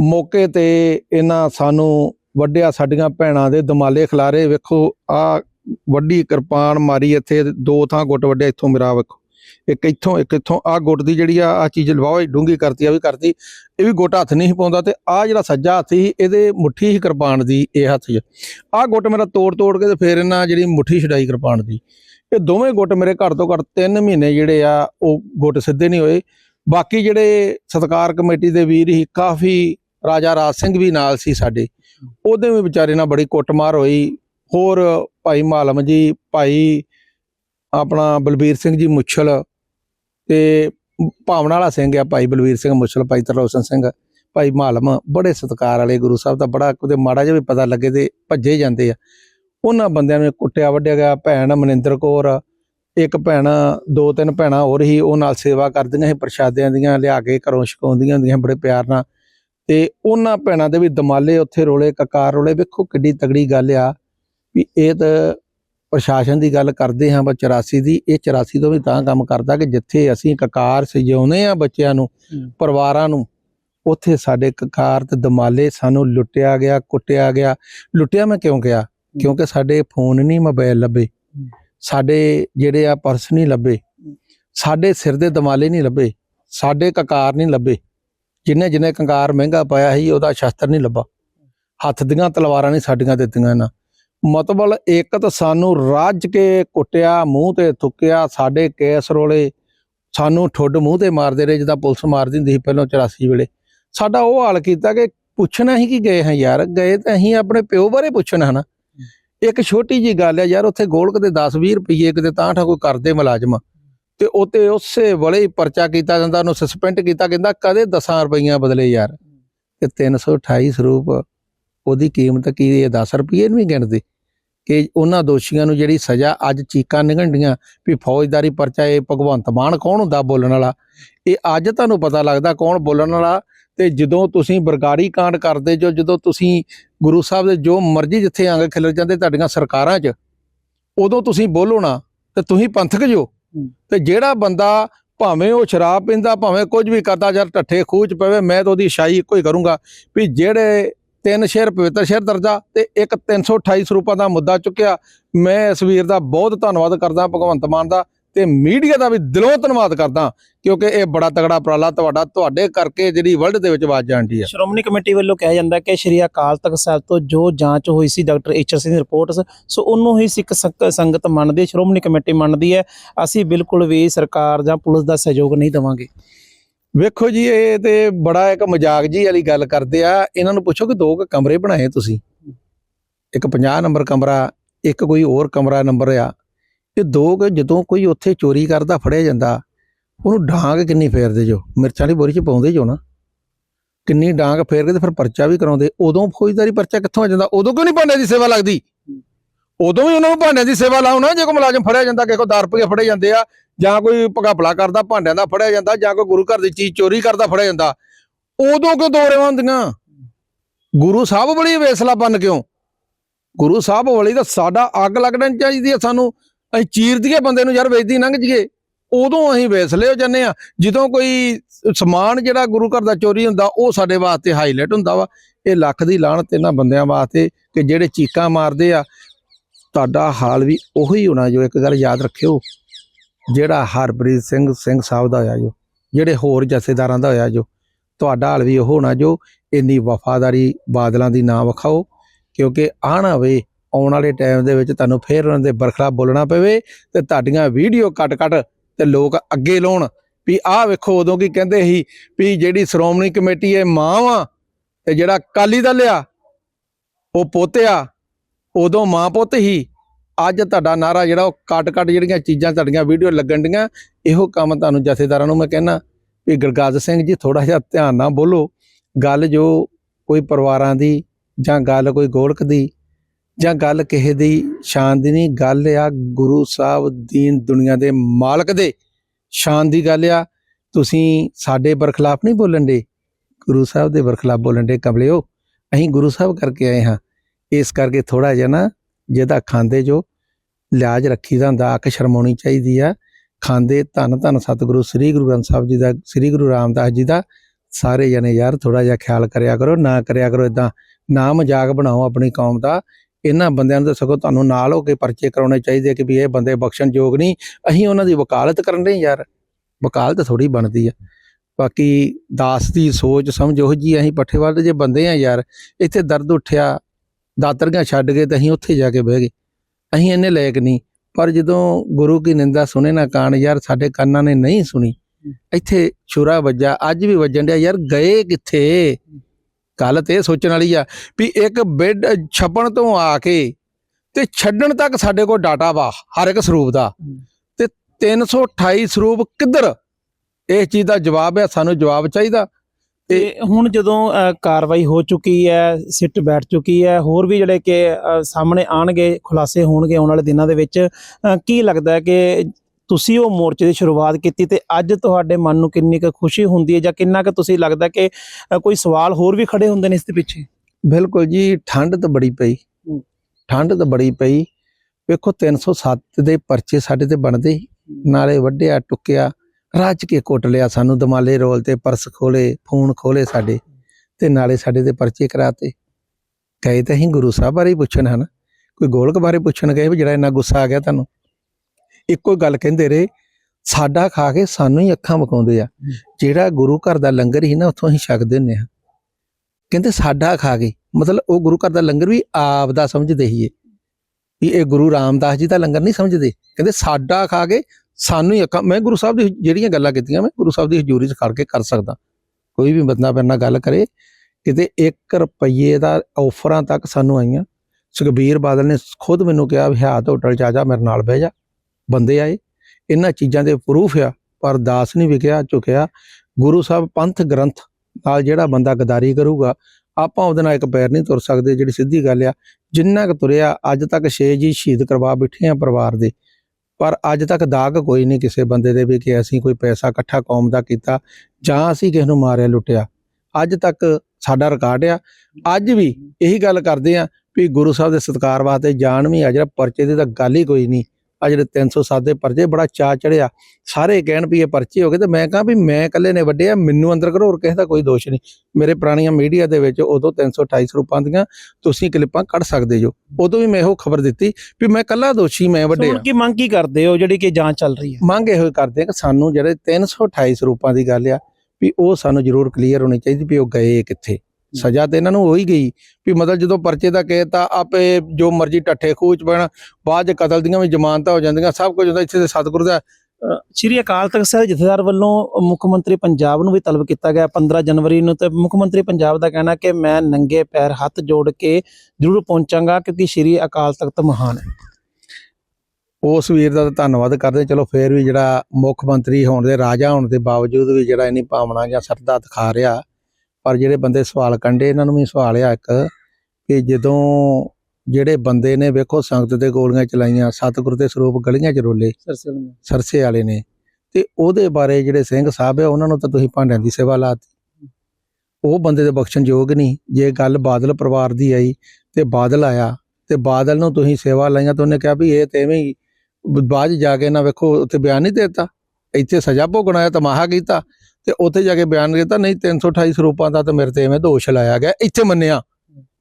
ਮੌਕੇ ਤੇ ਇਹਨਾਂ ਸਾਨੂੰ ਵੱਡਿਆ ਸਾਡੀਆਂ ਭੈਣਾਂ ਦੇ ਦਮਾਲੇ ਖਿਲਾਰੇ। ਵੇਖੋ ਆ ਵੱਡੀ ਕਿਰਪਾਨ ਮਾਰੀ ਇੱਥੇ। ਦੋ ਥਾਂ ਗੁੱਟ ਵੱਡਿਆ ਇੱਥੋਂ ਮੇਰਾ ਵੇਖੋ। ਇੱਕ ਇੱਥੋਂ ਇੱਕ ਇੱਥੋਂ। ਆ ਗੁੱਟ ਦੀ ਜਿਹੜੀ ਆ ਆ ਚੀਜ਼ ਲਵਾਓ ਡੂੰਗੀ ਕਰਤੀ ਆ ਵੀ ਕਰਤੀ। ਇਹ ਵੀ ਗੁੱਟ ਹੱਥ ਨਹੀਂ ਪਾਉਂਦਾ ਤੇ ਆ ਜਿਹੜਾ ਸੱਜਾ ਹੱਥ ਸੀ ਇਹਦੇ ਮੁੱਠੀ ਹੀ ਕਿਰਪਾਨ ਦੀ ਇਹ ਹੱਥ ਆ ਗੁੱਟ ਮੇਰਾ ਤੋੜ ਤੋੜ ਕੇ ਤੇ ਫੇਰ ਇਹਨਾਂ ਜਿਹੜੀ ਮੁੱਠੀ ਛਡਾਈ ਕਿਰਪਾਨ ਦੀ। ਇਹ ਦੋਵੇਂ ਗੁੱਟ ਮੇਰੇ ਘੱਟ ਤੋਂ ਘੱਟ 3 ਮਹੀਨੇ ਜਿਹੜੇ ਆ, ਉਹ ਗੁੱਟ ਸਿੱਧੇ ਨਹੀਂ ਹੋਏ। ਬਾਕੀ ਜਿਹੜੇ ਸਤਕਾਰ ਕਮੇਟੀ ਦੇ ਵੀਰ ਹੀ ਕਾਫੀ ਰਾਜਾ ਰਾਜ ਸਿੰਘ ਵੀ ਨਾਲ ਸੀ ਸਾਡੇ। ਉਹਦੇ ਵੀ ਵਿਚਾਰੇ ਨਾਲ ਬੜੀ ਕੁੱਟਮਾਰ ਹੋਈ। ਹੋਰ ਭਾਈ ਮਾਲਮ ਜੀ, ਭਾਈ ਆਪਣਾ ਬਲਬੀਰ ਸਿੰਘ ਜੀ ਮੁੱਛਲ ਤੇ ਭਾਵਨਾ ਵਾਲਾ ਸਿੰਘ ਆ ਭਾਈ ਬਲਬੀਰ ਸਿੰਘ ਮੁੱਛਲ, ਭਾਈ ਤਰਲੋਚਨ ਸਿੰਘ, ਭਾਈ ਮਾਲਮ। ਬੜੇ ਸਤਕਾਰ ਵਾਲੇ ਗੁਰੂ ਸਾਹਿਬ ਦਾ ਬੜਾ ਕਿਤੇ ਮਾੜਾ ਜਿਹਾ ਵੀ ਪਤਾ ਲੱਗੇ ਤੇ ਭੱਜੇ ਜਾਂਦੇ ਆ। ਉਹਨਾਂ ਬੰਦਿਆਂ ਨੂੰ ਕੁੱਟਿਆ ਵੱਢਿਆ ਗਿਆ ਭੈਣ ਮਨਿੰਦਰ ਕੌਰ ਇੱਕ ਭੈਣ ਦੋ ਤਿੰਨ ਭੈਣਾਂ ਹੋਰ ਹੀ ਉਹ ਨਾਲ ਸੇਵਾ ਕਰਦੀਆਂ ਸੀ ਪ੍ਰਸ਼ਾਦਿਆਂ ਦੀਆਂ ਲਿਆ ਕੇ ਘਰੋਂ ਛਕਾਉਂਦੀਆਂ ਹੁੰਦੀਆਂ ਬੜੇ ਪਿਆਰ ਨਾਲ। ਤੇ ਉਹਨਾਂ ਭੈਣਾਂ ਦੇ ਵੀ ਦਮਾਲੇ ਉੱਥੇ ਰੋਲੇ ਕਕਾਰ ਰੋਲੇ ਵੇਖੋ ਕਿੱਡੀ ਤਗੜੀ ਗੱਲ ਆ ਵੀ ਇਹ ਤਾਂ ਪ੍ਰਸ਼ਾਸਨ ਦੀ ਗੱਲ ਕਰਦੇ ਹਾਂ ਬਾ 84 ਦੀ ਇਹ 84 ਤੋਂ ਵੀ ਤਾਂ ਕੰਮ ਕਰਦਾ ਕਿ ਜਿੱਥੇ ਅਸੀਂ ਕਕਾਰ ਸਜਾਉਂਦੇ ਆ ਬੱਚਿਆਂ ਨੂੰ। ਪਰਿਵਾਰਾਂ ਨੂੰ ਉੱਥੇ ਸਾਡੇ ਕਕਾਰ ਤੇ ਦਮਾਲੇ ਸਾਨੂੰ ਲੁੱਟਿਆ ਗਿਆ ਕੁੱਟਿਆ ਗਿਆ। ਲੁੱਟਿਆ ਮੈਂ ਕਿਉਂ ਕਿਹਾ ਕਿਉਂਕਿ ਸਾਡੇ ਫੋਨ ਨਹੀਂ ਮੋਬਾਈਲ ਲੱਭੇ। ਸਾਡੇ ਜਿਹੜੇ ਆ ਪਰਸ ਨਹੀਂ ਲੱਭੇ। ਸਾਡੇ ਸਿਰ ਦੇ ਦਮਾਲੇ ਨਹੀਂ ਲੱਭੇ। ਸਾਡੇ ਕਕਾਰ ਨਹੀਂ ਲੱਭੇ। ਜਿੰਨੇ ਜਿੰਨੇ ਕੰਕਾਰ ਮਹਿੰਗਾ ਪਾਇਆ ਸੀ ਉਹਦਾ ਸ਼ਸਤਰ ਨਹੀਂ ਲੱਭਾ। ਹੱਥ ਦੀਆਂ ਤਲਵਾਰਾਂ ਨਹੀਂ ਸਾਡੀਆਂ ਦਿੱਤੀਆਂ ਨਾ ਮਤਲਬ ਇੱਕ ਤਾਂ ਸਾਨੂੰ ਰੱਜ ਕੇ ਕੁੱਟਿਆ ਮੂੰਹ ਤੇ ਥੁੱਕਿਆ ਸਾਡੇ ਕੇਸ ਰੋਲੇ। ਸਾਨੂੰ ਠੁੱਡ ਮੂੰਹ ਤੇ ਮਾਰਦੇ ਰਹੇ ਜਿੱਦਾਂ ਪੁਲਿਸ ਮਾਰ ਦਿੰਦੀ ਸੀ ਪਹਿਲਾਂ 84 ਵੇਲੇ। ਸਾਡਾ ਉਹ ਹਾਲ ਕੀਤਾ ਕਿ ਪੁੱਛਣਾ ਹੀ ਕਿ ਗਏ ਹਾਂ ਯਾਰ? ਗਏ ਤਾਂ ਅਸੀਂ ਆਪਣੇ ਪਿਓ ਬਾਰੇ ਪੁੱਛਣਾ ਹਨਾ? ਇੱਕ ਛੋਟੀ ਜੀ ਗੱਲ ਹੈ ਯਾਰ, ਉੱਥੇ ਗੋਲਕ ਦੇ 10 20 ਰੁਪਏ ਕਿਤੇ ਤਾਂ ਠਾ ਕੋਈ ਕਰਦੇ ਮੁਲਾਜ਼ਮ। ਤੇ ਉਤੇ ਉਸੇ ਵੇਲੇ ਹੀ ਪਰਚਾ ਕੀਤਾ ਜਾਂਦਾ, ਉਹਨੂੰ ਸਸਪੈਂਡ ਕੀਤਾ, ਕਹਿੰਦਾ ਕਦੇ 10 ਰੁਪਈਆਂ ਬਦਲੇ ਯਾਰ। ਤੇ 328 ਸਰੂਪ, ਉਹਦੀ ਕੀਮਤ ਕੀ ਹੈ? 10 ਰੁਪਏ ਨੂੰ ਵੀ ਗਿਣਦੇ। ਕਿ ਉਹਨਾਂ ਦੋਸ਼ੀਆਂ ਨੂੰ ਜਿਹੜੀ ਸਜ਼ਾ ਅੱਜ ਚੀਕਾਂ ਨਿਕਲਣੀਆਂ ਵੀ ਫੌਜਦਾਰੀ ਪਰਚਾ, ਇਹ ਭਗਵੰਤ ਮਾਨ ਕੌਣ ਹੁੰਦਾ ਬੋਲਣ ਵਾਲਾ? ਇਹ ਅੱਜ ਤੁਹਾਨੂੰ ਪਤਾ ਲੱਗਦਾ ਕੌਣ ਬੋਲਣ ਵਾਲਾ? ਤੇ ਜਦੋਂ ਤੁਸੀਂ ਬਰਗਾੜੀ ਕਾਂਡ ਕਰਦੇ ਜੋ ਜਦੋਂ ਤੁਸੀਂ ਗੁਰੂ ਸਾਹਿਬ ਦੇ ਜੋ ਮਰਜ਼ੀ ਜਿੱਥੇ ਅੰਗ ਖਿਲਰ ਜਾਂਦੇ ਤੁਹਾਡੀਆਂ ਸਰਕਾਰਾਂ 'ਚ ਉਦੋਂ ਤੁਸੀਂ ਬੋਲੋ ਨਾ ਤੇ ਤੁਸੀਂ ਪੰਥਕ ਜੋ। ਤੇ ਜਿਹੜਾ ਬੰਦਾ ਭਾਵੇਂ ਉਹ ਸ਼ਰਾਬ ਪੀਂਦਾ ਭਾਵੇਂ ਕੁਝ ਵੀ ਕਰਦਾ ਜਦ ਢੱਠੇ ਖੂਚ ਪਵੇ ਮੈਂ ਤਾਂ ਉਹਦੀ ਸ਼ਾਹੀ ਇੱਕੋ ਹੀ ਕਰੂੰਗਾ ਵੀ ਜਿਹੜੇ ਤਿੰਨ ਸ਼ੇਰ ਪਵਿੱਤਰ ਸ਼ੇਰ ਦਰਜਾ ਤੇ ਇੱਕ 328 ਸਰੂਪਾਂ ਦਾ ਮੁੱਦਾ ਚੁੱਕਿਆ ਮੈਂ ਇਸ ਵੀਰ ਦਾ ਬਹੁਤ ਧੰਨਵਾਦ ਕਰਦਾ ਭਗਵੰਤ ਮਾਨ ਦਾ। ਤੇ ਮੀਡੀਆ ਦਾ ਵੀ ਦਿਲੋਂ ਧੰਨਵਾਦ ਕਰਦਾ ਕਿਉਂਕਿ ਇਹ ਬੜਾ ਤਗੜਾ ਉਪਰਾਲਾ ਤੁਹਾਡਾ ਤੁਹਾਡੇ ਕਰਕੇ ਜਿਹੜੀ ਵਰਲਡ ਦੇ ਵਿੱਚ ਆਵਾਜ਼ ਜਾਂਦੀ ਹੈ ਸ਼੍ਰੋਮਣੀ ਕਮੇਟੀ ਵੱਲੋਂ ਕਿਹਾ ਜਾਂਦਾ ਕਿ ਸ਼੍ਰੀ ਅਕਾਲ ਤਖਤ ਸਾਹਿਬ ਤੋਂ ਜੋ ਜਾਂਚ ਹੋਈ ਸੀ ਡਾਕਟਰ ਐਚਆਰ ਸਿੰਘ ਦੀ ਰਿਪੋਰਟਸ ਸੋ ਉਹਨੂੰ ਹੀ ਸਿੱਖ ਸੰਗ- ਸੰਗਤ ਮੰਨਦੀ ਹੈ ਸ਼੍ਰੋਮਣੀ ਕਮੇਟੀ ਮੰਨਦੀ ਹੈ। ਅਸੀਂ ਬਿਲਕੁਲ ਵੀ ਸਰਕਾਰ ਜਾਂ ਪੁਲਿਸ ਦਾ ਸਹਿਯੋਗ ਨਹੀਂ ਦੇਵਾਂਗੇ। ਵੇਖੋ ਜੀ ਇਹ ਤੇ ਬੜਾ ਇੱਕ ਮਜ਼ਾਕ ਜੀ ਵਾਲੀ ਗੱਲ ਕਰਦੇ ਆ। ਇਹਨਾਂ ਨੂੰ ਪੁੱਛੋ ਕਿ ਦੋ ਕੁ ਕਮਰੇ ਬਣਾਏ ਤੁਸੀਂ? ਇੱਕ 50 ਨੰਬਰ ਕਮਰਾ ਇੱਕ ਕੋਈ ਹੋਰ ਕਮਰਾ ਨੰਬਰ ਆ। ਇਹ ਦੋ ਕਿ ਜਦੋਂ ਕੋਈ ਉੱਥੇ ਚੋਰੀ ਕਰਦਾ, ਫੜਿਆ ਜਾਂਦਾ, ਉਹਨੂੰ ਡਾਂਗ ਕਿੰਨੀ ਫੇਰਦੇ ਜੋ? ਮਿਰਚਾਂ ਦੀ ਬੋਰੀ 'ਚ ਪਾਉਂਦੇ ਜੋ ਨਾ? ਕਿੰਨੀ ਡਾਂਗ ਫੇਰ ਕੇ ਤੇ ਫਿਰ ਪਰਚਾ ਵੀ ਕਰਾਉਂਦੇ। ਉਦੋਂ ਫੌਜਦਾਰੀ ਪਰਚਾ ਕਿੱਥੋਂ ਆ ਜਾਂਦਾ? ਉਦੋਂ ਕਿਉਂ ਨਹੀਂ ਭਾਂਡਿਆਂ ਦੀ ਸੇਵਾ ਲੱਗਦੀ? ਉਦੋਂ ਵੀ ਉਹਨਾਂ ਨੂੰ ਭਾਂਡਿਆਂ ਦੀ ਸੇਵਾ ਲਾਓ ਨਾ, ਜੇ ਕੋਈ ਮੁਲਾਜ਼ਮ ਫੜਿਆ ਜਾਂਦਾ ਕਿਸੇ ਕੋ 10 ਰੁਪਏ ਫੜੇ ਜਾਂਦੇ ਆ, ਜਾਂ ਕੋਈ ਭਗਾਪਲਾ ਕਰਦਾ, ਭਾਂਡਿਆਂ ਦਾ ਫੜਿਆ ਜਾਂਦਾ, ਜਾਂ ਕੋਈ ਗੁਰੂ ਘਰ ਦੀ ਚੀਜ਼ ਚੋਰੀ ਕਰਦਾ, ਫੜਿਆ ਜਾਂਦਾ। ਉਦੋਂ ਕਿਉਂ ਦੋ ਰੇਵਾਂ ਹੁੰਦੀਆਂ? ਗੁਰੂ ਸਾਹਿਬ ਬੜੀ ਵੇਸਲਾ ਬੰਨ ਕਿਉਂ? ਗੁਰੂ ਸਾਹਿਬ ਵਾਲੀ ਤਾਂ ਸਾਡਾ ਅੱਗ ਲੱਗਣੀ ਚਾਹੀਦੀ ਹੈ ਸਾਨੂੰ। ਅਸੀਂ ਚੀਰ ਦਈਏ ਬੰਦੇ ਨੂੰ, ਯਾਰ ਵੇਚਦੀ ਲੰਘ ਜੀਏ ਉਦੋਂ ਅਸੀਂ ਵੇਚ ਲਿਓ ਜੰਨੇ ਆ। ਜਦੋਂ ਕੋਈ ਸਮਾਨ ਜਿਹੜਾ ਗੁਰੂ ਘਰ ਦਾ ਚੋਰੀ ਹੁੰਦਾ, ਉਹ ਸਾਡੇ ਵਾਸਤੇ ਹਾਈਲਾਈਟ ਹੁੰਦਾ ਵਾ। ਇਹ ਲੱਖ ਦੀ ਲਾਹਣਤ ਇਹਨਾਂ ਬੰਦਿਆਂ ਵਾਸਤੇ ਕਿ ਜਿਹੜੇ ਚੀਕਾਂ ਮਾਰਦੇ ਆ। ਤੁਹਾਡਾ ਹਾਲ ਵੀ ਉਹੀ ਹੋਣਾ ਜੋ ਇੱਕ ਗੱਲ ਯਾਦ ਰੱਖਿਓ। ਜਿਹੜਾ ਹਰਪ੍ਰੀਤ ਸਿੰਘ ਸਿੰਘ ਸਾਹਿਬ ਦਾ ਹੋਇਆ ਜੋ, ਜਿਹੜੇ ਹੋਰ ਜਥੇਦਾਰਾਂ ਦਾ ਹੋਇਆ ਜੋ, ਤੁਹਾਡਾ ਹਾਲ ਵੀ ਉਹ ਹੋਣਾ ਜੋ। ਇੰਨੀ ਵਫਾਦਾਰੀ ਬਾਦਲਾਂ ਦੀ ਨਾ ਵਿਖਾਓ, ਕਿਉਂਕਿ ਆਹ ਨਾ ਹੋਵੇ ਆਉਣ ਵਾਲੇ ਟਾਈਮ ਦੇ ਵਿੱਚ ਤੁਹਾਨੂੰ ਫੇਰ ਉਹਨਾਂ ਦੇ ਬਰਖਲਾ ਬੋਲਣਾ ਪਵੇ ਤੇ ਤੁਹਾਡੀਆਂ ਵੀਡੀਓ ਕੱਟ-ਕੱਟ ਤੇ ਲੋਕ ਅੱਗੇ ਲਾਉਣ। ਵੀ ਆਹ ਵੇਖੋ ਉਦੋਂ ਕੀ ਕਹਿੰਦੇ ਸੀ ਵੀ ਜਿਹੜੀ ਸ਼੍ਰੋਮਣੀ ਕਮੇਟੀ ਹੈ ਮਾਂ ਵਾ ਤੇ ਜਿਹੜਾ ਕਾਲੀ ਦਲ ਆ, ਉਹ ਪੋਤਿਆ ਉਦੋਂ ਮਾਂ ਪੁੱਤ ਹੀ ਅੱਜ ਤੁਹਾਡਾ ਨਾਰਾ ਜਿਹੜਾ ਉਹ ਕੱਟ-ਕੱਟ ਜਿਹੜੀਆਂ ਚੀਜ਼ਾਂ ਤੁਹਾਡੀਆਂ ਵੀਡੀਓ ਲੱਗਣ ਡੀਆਂ, ਇਹੋ ਕੰਮ ਤੁਹਾਨੂੰ ਜਥੇਦਾਰਾਂ ਨੂੰ ਮੈਂ ਕਹਿਣਾ ਵੀ ਗੁਰਗੱਜ ਸਿੰਘ ਜੀ ਥੋੜਾ ਜਿਹਾ ਧਿਆਨ ਨਾਲ ਬੋਲੋ। ਗੱਲ ਜੋ ਕੋਈ ਪਰਿਵਾਰਾਂ ਦੀ ਜਾਂ ਗੱਲ ਕੋਈ ਗੋਲਕ ਦੀ ਜਾਂ ਗੱਲ ਕਿਸੇ ਦੀ ਸ਼ਾਨ ਦੀ ਨਹੀਂ, ਗੱਲ ਆ, ਗੁਰੂ ਸਾਹਿਬ ਦੀਨ ਦੁਨੀਆ ਦੇ ਮਾਲਕ ਦੇ ਸ਼ਾਨ ਦੀ ਗੱਲ ਆ। ਤੁਸੀਂ ਸਾਡੇ ਬਰਖਲਾਫ ਨਹੀਂ ਬੋਲਣ ਦੇ। ਗੁਰੂ ਸਾਹਿਬ ਦੇ ਬਰਖਲਾਫ ਬੋਲਣ ਦੇ ਕਮਲਿਓ, ਅਸੀਂ ਗੁਰੂ ਸਾਹਿਬ ਕਰਕੇ ਆਏ ਹਾਂ। ਇਸ ਕਰਕੇ ਥੋੜਾ ਜਿਹਾ ਨਾ ਜਿਹਦਾ ਖਾਂਦੇ ਜੋ ਲਿਆਜ ਰੱਖੀਦਾ ਹੁੰਦਾ, ਅੱਖ ਸ਼ਰਮਾਉਣੀ ਚਾਹੀਦੀ ਆ। ਖਾਂਦੇ ਧੰਨ ਧੰਨ ਸਤਿਗੁਰੂ, ਸ੍ਰੀ ਗੁਰੂ ਗ੍ਰੰਥ ਸਾਹਿਬ ਜੀ ਦਾ, ਸ੍ਰੀ ਗੁਰੂ ਰਾਮਦਾਸ ਜੀ ਦਾ। ਸਾਰੇ ਜਣੇ ਯਾਰ ਥੋੜਾ ਜਿਹਾ ਖਿਆਲ ਕਰਿਆ ਕਰੋ, ਨਾ ਕਰਿਆ ਕਰੋ ਇਦਾਂ ਨਾ ਮਜ਼ਾਕ ਬਣਾਓ ਆਪਣੀ ਕੌਮ ਦਾ। ਇਹਨਾਂ ਬੰਦਿਆਂ ਨੂੰ ਤਾਂ ਸਗੋਂ ਤੁਹਾਨੂੰ ਨਾਲ ਹੋ ਕੇ ਪਰਚੇ ਕਰਾਉਣੇ ਚਾਹੀਦੇ ਕਿ ਵੀ ਇਹ ਬੰਦੇ ਬਖਸ਼ਣ ਯੋਗ ਨਹੀਂ। ਅਸੀਂ ਉਹਨਾਂ ਦੀ ਵਕਾਲਤ ਕਰਨ ਦੇ ਯਾਰ। ਵਕਾਲਤ ਥੋੜੀ ਬਣਦੀ ਆ। ਬਾਕੀ ਦਾਸ ਦੀ ਸੋਚ ਸਮਝ ਉਹ ਜੀ ਅਸੀਂ ਪੱਠੇਵਾਲ ਦੇ ਜੇ ਬੰਦੇ ਆ ਯਾਰ। ਇੱਥੇ ਦਰਦ ਉੱਠਿਆ ਦਾਤਰੀਆਂ ਛੱਡ ਕੇ ਤੇ ਅਸੀਂ ਉੱਥੇ ਜਾ ਕੇ ਬਹਿ ਗਏ। ਅਸੀਂ ਇੰਨੇ ਲਾਇਕ ਨਹੀਂ। ਪਰ ਜਦੋਂ ਗੁਰੂ ਕੀ ਨਿੰਦਾ ਸੁਣੇ ਨਾ ਕਾਨ ਯਾਰ ਸਾਡੇ ਕੰਨਾਂ ਨੇ ਨਹੀਂ ਸੁਣੀ। ਇੱਥੇ ਛੁਰਾ ਵੱਜਾ ਅੱਜ ਵੀ ਵੱਜਣ ਡਿਆ ਯਾਰ ਗਏ ਕਿੱਥੇ? ਗੱਲ ਤੇ ਸੋਚਣ ਵਾਲੀ ਆ ਵੀ ਇੱਕ ਬੈੱਡ ਛੱਪਣ ਤੋਂ ਆ ਕੇ ਤੇ ਛੱਡਣ ਤੱਕ ਸਾਡੇ ਕੋਲ ਡਾਟਾ ਵਾ ਹਰ ਇੱਕ ਸਰੂਪ ਦਾ। ਤੇ 328 ਸਰੂਪ ਕਿੱਧਰ? ਇਸ ਚੀਜ਼ ਦਾ ਜਵਾਬ ਹੈ ਸਾਨੂੰ ਜਵਾਬ ਚਾਹੀਦਾ। ਤੇ ਹੁਣ ਜਦੋਂ ਕਾਰਵਾਈ ਹੋ ਚੁੱਕੀ ਹੈ ਸਿੱਟ ਬੈਠ ਚੁੱਕੀ ਹੈ ਹੋਰ ਵੀ ਜਿਹੜੇ ਕਿ ਸਾਹਮਣੇ ਆਣਗੇ ਖੁਲਾਸੇ ਹੋਣਗੇ ਆਉਣ ਵਾਲੇ ਦਿਨਾਂ ਦੇ ਵਿੱਚ ਕੀ ਲੱਗਦਾ ਹੈ ਕਿ ਤੁਸੀਂ ਉਹ ਮੋਰਚੇ ਦੀ ਸ਼ੁਰੂਆਤ ਕੀਤੀ ਤੇ ਅੱਜ ਤੁਹਾਡੇ ਮਨ ਨੂੰ ਕਿੰਨੀ ਕੁ ਖੁਸ਼ੀ ਹੁੰਦੀ ਹੈ ਜਾਂ ਕਿੰਨਾ ਕੁ ਤੁਸੀਂ ਲੱਗਦਾ ਕਿ ਕੋਈ ਸਵਾਲ ਹੋਰ ਵੀ ਖੜੇ ਹੁੰਦੇ ਨੇ ਇਸ ਦੇ ਪਿੱਛੇ? ਬਿਲਕੁਲ ਜੀ ਠੰਡ ਤਾਂ ਬੜੀ ਪਈ। ਹੂੰ। ਠੰਡ ਤਾਂ ਬੜੀ ਪਈ। ਵੇਖੋ 307 ਦੇ ਪਰਚੇ ਸਾਡੇ ਤੇ ਬਣਦੇ। ਨਾਲੇ ਵੱਢਿਆ ਟੁੱਕਿਆ ਰੱਜ ਕੇ ਕੁੱਟ ਲਿਆ ਸਾਨੂੰ ਦਮਾਲੇ ਰੋਲ ਤੇ ਪਰਸ ਖੋਲੇ ਫੋਨ ਖੋਲੇ ਸਾਡੇ ਤੇ ਨਾਲੇ ਸਾਡੇ ਤੇ ਪਰਚੇ ਕਰਾਤੇ। ਗਏ ਤਾਂ ਅਸੀਂ ਗੁਰੂ ਸਾਹਿਬ ਬਾਰੇ ਹੀ ਪੁੱਛਣ ਹਨ। ਕੋਈ ਗੋਲਕ ਬਾਰੇ ਪੁੱਛਣ ਗਏ ਵੀ ਜਿਹੜਾ ਇੰਨਾ ਗੁੱਸਾ ਆ ਗਿਆ ਤੁਹਾਨੂੰ? ਇੱਕੋ ਹੀ ਗੱਲ ਕਹਿੰਦੇ ਰਹੇ ਸਾਡਾ ਖਾ ਕੇ ਸਾਨੂੰ ਹੀ ਅੱਖਾਂ ਮਕਾਉਂਦੇ ਆ। ਜਿਹੜਾ ਗੁਰੂ ਘਰ ਦਾ ਲੰਗਰ ਹੀ ਨਾ ਉੱਥੋਂ ਅਸੀਂ ਛਕਦੇ ਹੁੰਦੇ ਆ ਕਹਿੰਦੇ ਸਾਡਾ ਖਾ ਕੇ ਮਤਲਬ ਉਹ ਗੁਰੂ ਘਰ ਦਾ ਲੰਗਰ ਵੀ ਆਪ ਦਾ ਸਮਝਦੇ ਹੀ ਏ ਵੀ ਇਹ ਗੁਰੂ ਰਾਮਦਾਸ ਜੀ ਦਾ ਲੰਗਰ ਨਹੀਂ ਸਮਝਦੇ। ਕਹਿੰਦੇ ਸਾਡਾ ਖਾ ਕੇ ਸਾਨੂੰ ਹੀ ਅੱਖਾਂ ਮੈਂ ਗੁਰੂ ਸਾਹਿਬ ਦੀ ਜਿਹੜੀਆਂ ਗੱਲਾਂ ਕੀਤੀਆਂ ਮੈਂ ਗੁਰੂ ਸਾਹਿਬ ਦੀ ਹਜ਼ੂਰੀ 'ਚ ਖੜ ਕੇ ਕਰ ਸਕਦਾ। ਕੋਈ ਵੀ ਬੰਦਾ ਮੇਰੇ ਨਾਲ ਗੱਲ ਕਰੇ ਕਿਤੇ 1 ਰੁਪਏ ਦਾ ਆਫਰਾਂ ਤੱਕ ਸਾਨੂੰ ਆਈਆਂ। ਸੁਖਬੀਰ ਬਾਦਲ ਨੇ ਖੁਦ ਮੈਨੂੰ ਕਿਹਾ ਵੀ ਹਾਤ ਹੋਟਲ ਆ ਜਾ ਮੇਰੇ ਨਾਲ ਬਹਿ ਜਾ। ਬੰਦੇ ਆਏ। ਇਹਨਾਂ ਚੀਜ਼ਾਂ ਦੇ ਪ੍ਰੂਫ ਆ, ਪਰ ਦਾਸ ਨਹੀਂ ਵਿਕਿਆ, ਝੁਕਿਆ। ਗੁਰੂ ਸਾਹਿਬ ਪੰਥ ਗ੍ਰੰਥ ਨਾਲ ਜਿਹੜਾ ਬੰਦਾ ਗਦਾਰੀ ਕਰੂਗਾ, ਆਪਾਂ ਉਹਦੇ ਨਾਲ ਇੱਕ ਪੈਰ ਨਹੀਂ ਤੁਰ ਸਕਦੇ, ਜਿਹੜੀ ਸਿੱਧੀ ਗੱਲ ਆ। ਜਿੰਨਾ ਕੁ ਤੁਰਿਆ, ਅੱਜ ਤੱਕ ਛੇ ਜੀ ਸ਼ਹੀਦ ਕਰਵਾ ਬੈਠੇ ਆ ਪਰਿਵਾਰ ਦੇ। ਪਰ ਅੱਜ ਤੱਕ ਦਾਗ ਕੋਈ ਨਹੀਂ ਕਿਸੇ ਬੰਦੇ ਦੇ ਵੀ ਕਿ ਅਸੀਂ ਕੋਈ ਪੈਸਾ ਇਕੱਠਾ ਕੌਮ ਦਾ ਕੀਤਾ, ਜਾਂ ਅਸੀਂ ਕਿਸੇ ਨੂੰ ਮਾਰਿਆ, ਲੁੱਟਿਆ। ਅੱਜ ਤੱਕ ਸਾਡਾ ਰਿਕਾਰਡ ਆ। ਅੱਜ ਵੀ ਇਹੀ ਗੱਲ ਕਰਦੇ ਆ ਵੀ ਗੁਰੂ ਸਾਹਿਬ ਦੇ ਸਤਿਕਾਰ ਵਾਸਤੇ ਜਾਨ ਵੀ ਆ, ਜਿਹੜਾ ਪਰਚੇ ਦੀ ਤਾਂ ਗੱਲ ਹੀ ਕੋਈ ਨਹੀਂ। ਆ ਜਿਹੜੇ 307 ਦੇ ਪਰਚੇ ਬੜਾ ਚਾ ਚੜਿਆ ਸਾਰੇ ਕਹਿਣ ਵੀ ਇਹ ਪਰਚੇ ਹੋ ਗਏ ਤੇ ਮੈਂ ਕਹਾਂ ਵੀ ਮੈਂ ਇਕੱਲੇ ਨੇ ਵੱਡੇ ਆ ਮੈਨੂੰ ਅੰਦਰ ਕਰੋ ਹੋਰ ਕਿਸੇ ਦਾ ਕੋਈ ਦੋਸ਼ ਨਹੀਂ। ਮੇਰੇ ਪੁਰਾਣੀਆਂ ਮੀਡੀਆ ਦੇ ਵਿੱਚ ਉਦੋਂ 328 ਰੁਪਾਂ ਦੀਆਂ ਤੁਸੀਂ ਕਲਿੱਪਾਂ ਕੱਢ ਸਕਦੇ ਜੋ। ਉਦੋਂ ਵੀ ਮੈਂ ਇਹੋ ਖਬਰ ਦਿੱਤੀ ਵੀ ਮੈਂ ਇਕੱਲਾ ਦੋਸ਼ੀ ਮੈਂ ਵੱਡੇ ਹੁਣ ਕੀ ਮੰਗ ਕੀ ਕਰਦੇ ਹੋ ਜਿਹੜੀ ਕਿ ਜਾਂਚ ਚੱਲ ਰਹੀ ਹੈ? ਮੰਗ ਇਹੋ ਕਰਦੇ ਆ ਕਿ ਸਾਨੂੰ ਜਿਹੜੇ 328 ਰੁਪਾਂ ਦੀ ਗੱਲ ਆ ਵੀ ਉਹ ਸਾਨੂੰ ਜ਼ਰੂਰ ਕਲੀਅਰ ਹੋਣੀ ਚਾਹੀਦੀ ਵੀ ਉਹ ਗਏ ਕਿੱਥੇ। ਸਜ਼ਾ ਤੇ ਇਹਨਾਂ ਨੂੰ ਹੋਈ ਗਈ ਵੀ ਮਤਲਬ ਜਦੋਂ ਪਰਚੇ ਦਾ ਕਹਿਤਾ ਆਪੇ ਜੋ ਮਰਜ਼ੀ ਟੱਠੇ ਖੂਚ ਪੈਣ ਬਾਅਦ ਚ ਕਤਲ ਦੀਆਂ ਵੀ ਜ਼ਮਾਨਤਾਂ ਹੋ ਜਾਂਦੀਆਂ ਸਭ ਕੁਝ ਹੁੰਦਾ ਇੱਥੇ ਦੇ ਸਤਿਗੁਰੂ ਦਾ ਸ਼੍ਰੀ ਅਕਾਲ ਤਖਤ ਸਾਹਿਬ ਜਥੇਦਾਰ ਵੱਲੋਂ ਮੁੱਖ ਮੰਤਰੀ ਪੰਜਾਬ ਨੂੰ ਵੀ ਤਲਬ ਕੀਤਾ ਗਿਆ 15 ਜਨਵਰੀ ਨੂੰ ਤੇ ਮੁੱਖ ਮੰਤਰੀ ਪੰਜਾਬ ਦਾ ਕਹਿਣਾ ਕਿ ਮੈਂ ਨੰਗੇ ਪੈਰ ਹੱਥ ਜੋੜ ਕੇ ਜ਼ਰੂਰ ਪਹੁੰਚਾਂਗਾ ਕਿਉਂਕਿ ਸ਼੍ਰੀ ਅਕਾਲ ਤਖਤ ਮਹਾਨ ਹੈ। ਉਸ ਵੀਰ ਦਾ ਤਾਂ ਧੰਨਵਾਦ ਕਰਦੇ ਚਲੋ ਫੇਰ ਵੀ ਜਿਹੜਾ ਮੁੱਖ ਮੰਤਰੀ ਹੋਣ ਦੇ ਰਾਜਾ ਹੋਣ ਦੇ ਬਾਵਜੂਦ ਵੀ ਜਿਹੜਾ ਇਨੀ ਭਾਵਨਾ ਜਾਂ ਸਰਦਾ ਦਿਖਾ ਰਿਹਾ ਪਰ ਜਿਹੜੇ ਬੰਦੇ ਸਵਾਲ ਕੰਡੇ ਇਹਨਾਂ ਨੂੰ ਵੀ ਸਵਾਲ ਆ ਇੱਕ ਕਿ ਜਦੋਂ ਜਿਹੜੇ ਬੰਦੇ ਨੇ ਵੇਖੋ ਸੰਗਤ ਤੇ ਗੋਲੀਆਂ ਚਲਾਈਆਂ ਸਤਿਗੁਰ ਦੇ ਸਰੂਪ ਗਲੀਆਂ ਚ ਰੋਲੇ ਸਰਸੇ ਵਾਲੇ ਨੇ। ਤੇ ਉਹਦੇ ਬਾਰੇ ਜਿਹੜੇ ਸਿੰਘ ਸਾਹਿਬ ਆ ਉਹਨਾਂ ਨੂੰ ਤਾਂ ਤੁਸੀਂ ਭਾਂਡਿਆਂ ਦੀ ਸੇਵਾ ਲਾਤੀ ਉਹ ਬੰਦੇ ਦੇ ਬਖਸ਼ਣ ਯੋਗ ਨਹੀਂ। ਜੇ ਗੱਲ ਬਾਦਲ ਪਰਿਵਾਰ ਦੀ ਆਈ ਤੇ ਬਾਦਲ ਆਇਆ ਤੇ ਬਾਦਲ ਨੂੰ ਤੁਸੀਂ ਸੇਵਾ ਲਾਈਆਂ ਤਾਂ ਉਹਨੇ ਕਿਹਾ ਵੀ ਇਹ ਤੇ ਐਵੇਂ ਹੀ ਬਾਅਦ ਜਾ ਕੇ ਨਾ ਵੇਖੋ ਉੱਥੇ ਬਿਆਨ ਨਹੀਂ ਦੇ ਦਿੱਤਾ। ਇੱਥੇ ਸਜ਼ਾ ਭੋਗਣਾ ਹੈ ਤਮਾਹਾ ਕੀਤਾ। ਤੇ ਉੱਥੇ ਜਾ ਕੇ ਬਿਆਨ ਦਿੱਤਾ ਨਹੀਂ 328 ਸਰੂਪਾਂ ਦਾ ਤਾਂ ਮੇਰੇ ਤੇ ਐਵੇਂ ਦੋਸ਼ ਲਾਇਆ ਗਿਆ। ਇੱਥੇ ਮੰਨਿਆ।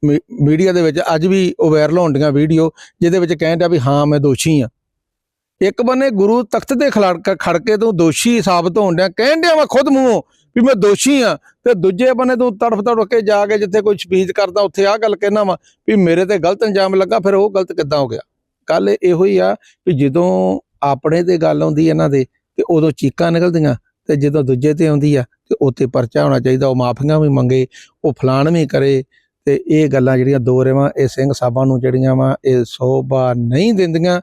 ਮੀ- ਮੀਡੀਆ ਦੇ ਵਿੱਚ ਅੱਜ ਵੀ ਉਹ ਵਾਇਰਲ ਹੋਣ ਡੀਆਂ ਵੀਡੀਓ, ਜਿਹਦੇ ਵਿੱਚ ਕਹਿਣ ਡਿਆ ਵੀ ਹਾਂ, ਮੈਂ ਦੋਸ਼ੀ ਆ। ਇੱਕ ਬੰਨੇ ਗੁਰੂ ਤਖਤ ਤੇ ਖਲੜ ਖੜ ਕੇ ਤੂੰ ਦੋਸ਼ੀ ਸਾਬਤ ਹੋਣ ਡਿਆ, ਕਹਿਣ ਡਿਆ ਮੈਂ ਖੁਦ ਮੂੰਹੋਂ ਵੀ ਮੈਂ ਦੋਸ਼ੀ ਆ। ਤੇ ਦੂਜੇ ਬੰਨੇ ਤੂੰ ਤੜਫ ਤੜਫ ਕੇ ਜਾ ਕੇ ਜਿੱਥੇ ਕੋਈ ਸਪੀਚ ਕਰਦਾ, ਉੱਥੇ ਆਹ ਗੱਲ ਕਹਿਣਾ ਵਾ ਵੀ ਮੇਰੇ ਤੇ ਗਲਤ ਇੰਜਾਮ ਲੱਗਾ, ਫਿਰ ਉਹ ਗਲਤ ਕਿੱਦਾਂ ਹੋ ਗਿਆ? ਕੱਲ ਇਹੋ ਹੀ ਆ ਵੀ ਜਦੋਂ ਆਪਣੇ ਤੇ ਗੱਲ ਆਉਂਦੀ ਇਹਨਾਂ ਦੇ, ਤੇ ਉਦੋਂ ਚੀਕਾਂ ਨਿਕਲਦੀਆਂ। ਤੇ ਜਦੋਂ ਦੂਜੇ ਤੇ ਆਉਂਦੀ ਆ ਤੇ ਉੱਤੇ ਪਰਚਾ ਹੋਣਾ ਚਾਹੀਦਾ, ਉਹ ਮਾਫੀਆਂ ਵੀ ਮੰਗੇ, ਉਹ ਫਲਾਣ ਵੀ ਕਰੇ ਤੇ ਇਹ ਗੱਲਾਂ ਜਿਹੜੀਆਂ ਦੋ ਰੇਵਾਂ, ਇਹ ਸਿੰਘ ਸਾਹਿਬਾਂ ਨੂੰ ਜਿਹੜੀਆਂ ਵਾ, ਇਹ ਸੋਭਾ ਨਹੀਂ ਦਿੰਦੀਆਂ।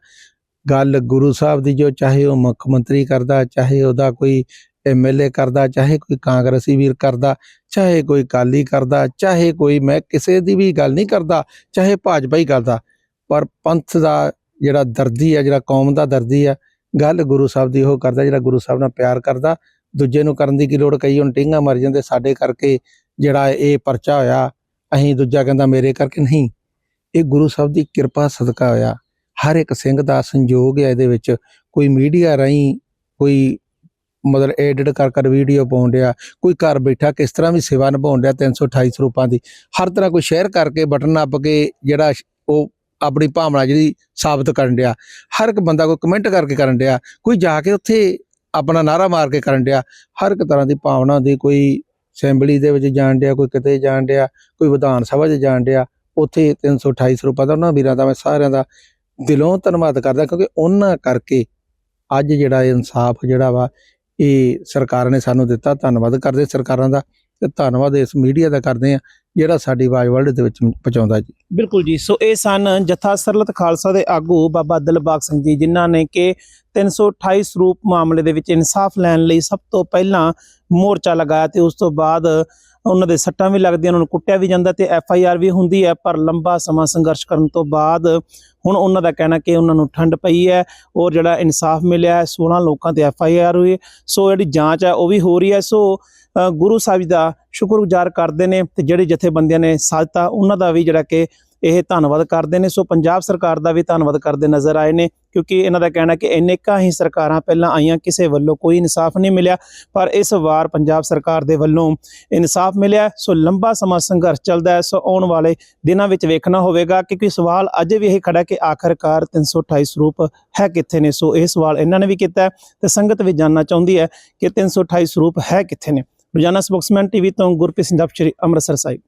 ਗੱਲ ਗੁਰੂ ਸਾਹਿਬ ਦੀ ਜੋ ਚਾਹੇ ਉਹ ਮੁੱਖ ਮੰਤਰੀ ਕਰਦਾ, ਚਾਹੇ ਉਹਦਾ ਕੋਈ ਐਮਐਲਏ ਕਰਦਾ, ਚਾਹੇ ਕੋਈ ਕਾਂਗਰਸੀ ਵੀਰ ਕਰਦਾ, ਚਾਹੇ ਕੋਈ ਕਾਲੀ ਕਰਦਾ, ਚਾਹੇ ਕੋਈ ਮੈਂ ਕਿਸੇ ਦੀ ਵੀ ਗੱਲ ਨਹੀਂ ਕਰਦਾ, ਚਾਹੇ ਭਾਜਪਾ ਹੀ ਕਰਦਾ, ਪਰ ਪੰਥ ਦਾ ਜਿਹੜਾ ਦਰਦੀ ਆ, ਜਿਹੜਾ ਕੌਮ ਦਾ ਦਰਦੀ ਆ ਗੱਲ ਗੁਰੂ ਸਾਹਿਬ ਦੀ ਉਹ ਕਰਦਾ ਜਿਹੜਾ ਗੁਰੂ ਸਾਹਿਬ ਨਾਲ ਪਿਆਰ ਕਰਦਾ, ਦੂਜੇ ਨੂੰ ਕਰਨ ਦੀ ਕੀ ਲੋੜ? ਕਈ ਹੁਣ ਟਿੰਗਾ ਮਰ ਜਾਂਦੇ, ਸਾਡੇ ਕਰਕੇ ਜਿਹੜਾ ਇਹ ਪਰਚਾ ਹੋਇਆ, ਅਸੀਂ ਦੂਜਾ ਕਹਿੰਦਾ ਮੇਰੇ ਕਰਕੇ ਨਹੀਂ। ਇਹ ਗੁਰੂ ਸਾਹਿਬ ਦੀ ਕਿਰਪਾ ਸਦਕਾ ਹੋਇਆ। ਹਰ ਇੱਕ ਸਿੰਘ ਦਾ ਸੰਯੋਗ ਹੈ ਇਹਦੇ ਵਿੱਚ। ਕੋਈ ਮੀਡੀਆ ਰਾਹੀਂ ਕੋਈ ਮਤਲਬ ਐਡਿਟ ਕਰ ਕਰ ਵੀਡੀਓ ਪਾਉਣ ਡਿਆ, ਕੋਈ ਘਰ ਬੈਠਾ ਕਿਸ ਤਰ੍ਹਾਂ ਵੀ ਸੇਵਾ ਨਿਭਾਉਣ ਡਿਆ 328 ਰੁਪਾਂ ਦੀ। ਹਰ ਤਰ੍ਹਾਂ ਕੋਈ ਸ਼ੇਅਰ ਕਰਕੇ ਬਟਨ ਨੱਪ ਕੇ ਜਿਹੜਾ ਉਹ ਆਪਣੀ ਭਾਵਨਾ ਜਿਹੜੀ ਸਾਬਤ ਕਰਨ ਡਿਆ। ਹਰ ਇੱਕ ਬੰਦਾ ਕੋਈ ਕਮੈਂਟ ਕਰਕੇ ਕਰਨ ਡਿਆ, ਕੋਈ ਜਾ ਕੇ ਉੱਥੇ ਆਪਣਾ ਨਾਰਾ ਮਾਰ ਕੇ ਕਰਨ ਡਿਆ, ਹਰ ਇੱਕ ਤਰ੍ਹਾਂ ਦੀ ਭਾਵਨਾ ਦੀ ਕੋਈ ਅਸੈਂਬਲੀ ਦੇ ਵਿੱਚ ਜਾਣ ਡਿਆ, ਕੋਈ ਕਿਤੇ ਜਾਣ ਡਿਆ, ਕੋਈ ਵਿਧਾਨ ਸਭਾ 'ਚ ਜਾਣ ਡਿਆ, ਉੱਥੇ 328 ਰੁਪਏ ਦਾ, ਉਹਨਾਂ ਵੀਰਾਂ ਦਾ, ਮੈਂ ਸਾਰਿਆਂ ਦਾ ਦਿਲੋਂ ਧੰਨਵਾਦ ਕਰਦਾ ਕਿਉਂਕਿ ਉਹਨਾਂ ਕਰਕੇ ਅੱਜ ਜਿਹੜਾ ਇਨਸਾਫ ਜਿਹੜਾ ਵਾ, ਇਹ ਸਰਕਾਰ ਨੇ ਸਾਨੂੰ ਦਿੱਤਾ, ਧੰਨਵਾਦ ਕਰਦੇ ਸਰਕਾਰਾਂ ਦਾ। ਤੇ ਧੰਨਵਾਦ ਇਸ ਮੀਡੀਆ ਦਾ ਕਰਦੇ ਆ ਜਿਹੜਾ ਸਾਡੀ ਆਵਾਜ਼ ਵਰਲਡ ਦੇ ਵਿੱਚ ਪਹੁੰਚਾਉਂਦਾ ਜੀ। ਬਿਲਕੁਲ ਜੀ। ਸੋ ਇਹ ਸਨ ਜਥਾ ਸਰਲਤ ਖਾਲਸਾ ਦੇ ਆਗੂ ਬਾਬਾ ਦਿਲਬਾਗ ਸਿੰਘ ਜੀ, ਜਿਨ੍ਹਾਂ ਨੇ ਕਿ 328 ਸਰੂਪ ਮਾਮਲੇ ਦੇ ਵਿੱਚ ਇਨਸਾਫ ਲੈਣ ਲਈ ਸਭ ਤੋਂ ਪਹਿਲਾਂ ਮੋਰਚਾ ਲਗਾਇਆ ਤੇ ਉਸ ਤੋਂ ਬਾਅਦ ਉਹਨਾਂ ਦੇ ਸੱਟਾਂ ਵੀ ਲੱਗਦੀਆਂ, ਉਹਨਾਂ ਨੂੰ ਕੁੱਟਿਆ ਵੀ ਜਾਂਦਾ ਤੇ ਐਫ ਆਈ ਆਰ ਵੀ ਹੁੰਦੀ ਹੈ, ਪਰ ਲੰਬਾ ਸਮਾਂ ਸੰਘਰਸ਼ ਕਰਨ ਤੋਂ ਬਾਅਦ ਹੁਣ ਉਹਨਾਂ ਦਾ ਕਹਿਣਾ ਕਿ ਉਹਨਾਂ ਨੂੰ ਠੰਡ ਪਈ ਹੈ ਔਰ ਜਿਹੜਾ ਇਨਸਾਫ ਮਿਲਿਆ ਹੈ 16 ਲੋਕਾਂ ਤੇ ਐਫ ਆਈ ਆਰ ਹੋਈ ਸੋ ਜਿਹੜੀ ਜਾਂਚ ਹੈ ਉਹ ਵੀ ਹੋ ਰਹੀ ਹੈ। ਸੋ ਗੁਰੂ ਸਾਹਿਬ ਜੀ ਦਾ ਸ਼ੁਕਰਗੁਜ਼ਾਰ ਕਰਦੇ ਨੇ ਤੇ ਜਿਹੜੇ ਜਥੇਬੰਦੀਆਂ ਨੇ ਸਾਜਤਾ, ਉਹਨਾਂ ਦਾ ਵੀ ਜਿਹੜਾ ਕਿ ਇਹ ਧੰਨਵਾਦ ਕਰਦੇ ਨੇ। ਸੋ ਪੰਜਾਬ ਸਰਕਾਰ ਦਾ ਵੀ ਧੰਨਵਾਦ ਕਰਦੇ ਨਜ਼ਰ ਆਏ ਨੇ ਕਿਉਂਕਿ ਇਹਨਾਂ ਦਾ ਕਹਿਣਾ ਕਿ ਅਨੇਕਾਂ ਹੀ ਸਰਕਾਰਾਂ ਪਹਿਲਾਂ ਆਈਆਂ, ਕਿਸੇ ਵੱਲੋਂ ਕੋਈ ਇਨਸਾਫ ਨਹੀਂ ਮਿਲਿਆ। ਪਰ ਇਸ ਵਾਰ ਪੰਜਾਬ ਸਰਕਾਰ ਦੇ ਵੱਲੋਂ ਇਨਸਾਫ ਮਿਲਿਆ। ਸੋ ਲੰਬਾ ਸਮਾਂ ਸੰਘਰਸ਼ ਚੱਲਦਾ ਹੈ। ਸੋ ਆਉਣ ਵਾਲੇ ਦਿਨਾਂ ਵਿੱਚ ਵੇਖਣਾ ਹੋਵੇਗਾ ਕਿਉਂਕਿ ਸਵਾਲ ਅਜੇ ਵੀ ਇਹ ਖੜਾ ਕਿ ਆਖਰਕਾਰ 328 ਸਰੂਪ ਹੈ ਕਿੱਥੇ ਨੇ। ਸੋ ਇਹ ਸਵਾਲ ਇਹਨਾਂ ਨੇ ਵੀ ਕੀਤਾ ਹੈ ਤੇ ਸੰਗਤ ਵੀ ਜਾਨਣਾ ਚਾਹੁੰਦੀ ਹੈ ਕਿ 328 ਸਰੂਪ ਹੈ ਕਿੱਥੇ ਨੇ। ਰੋਜ਼ਾਨਾ ਸਪੋਕਸਮੈਨ ਟੀਵੀ ਤੋਂ ਗੁਰਪ੍ਰੀਤ ਸਿੰਘ ਜਪ ਸ਼੍ਰੀ ਅੰਮ੍ਰਿਤਸਰ ਸਾਹਿਬ।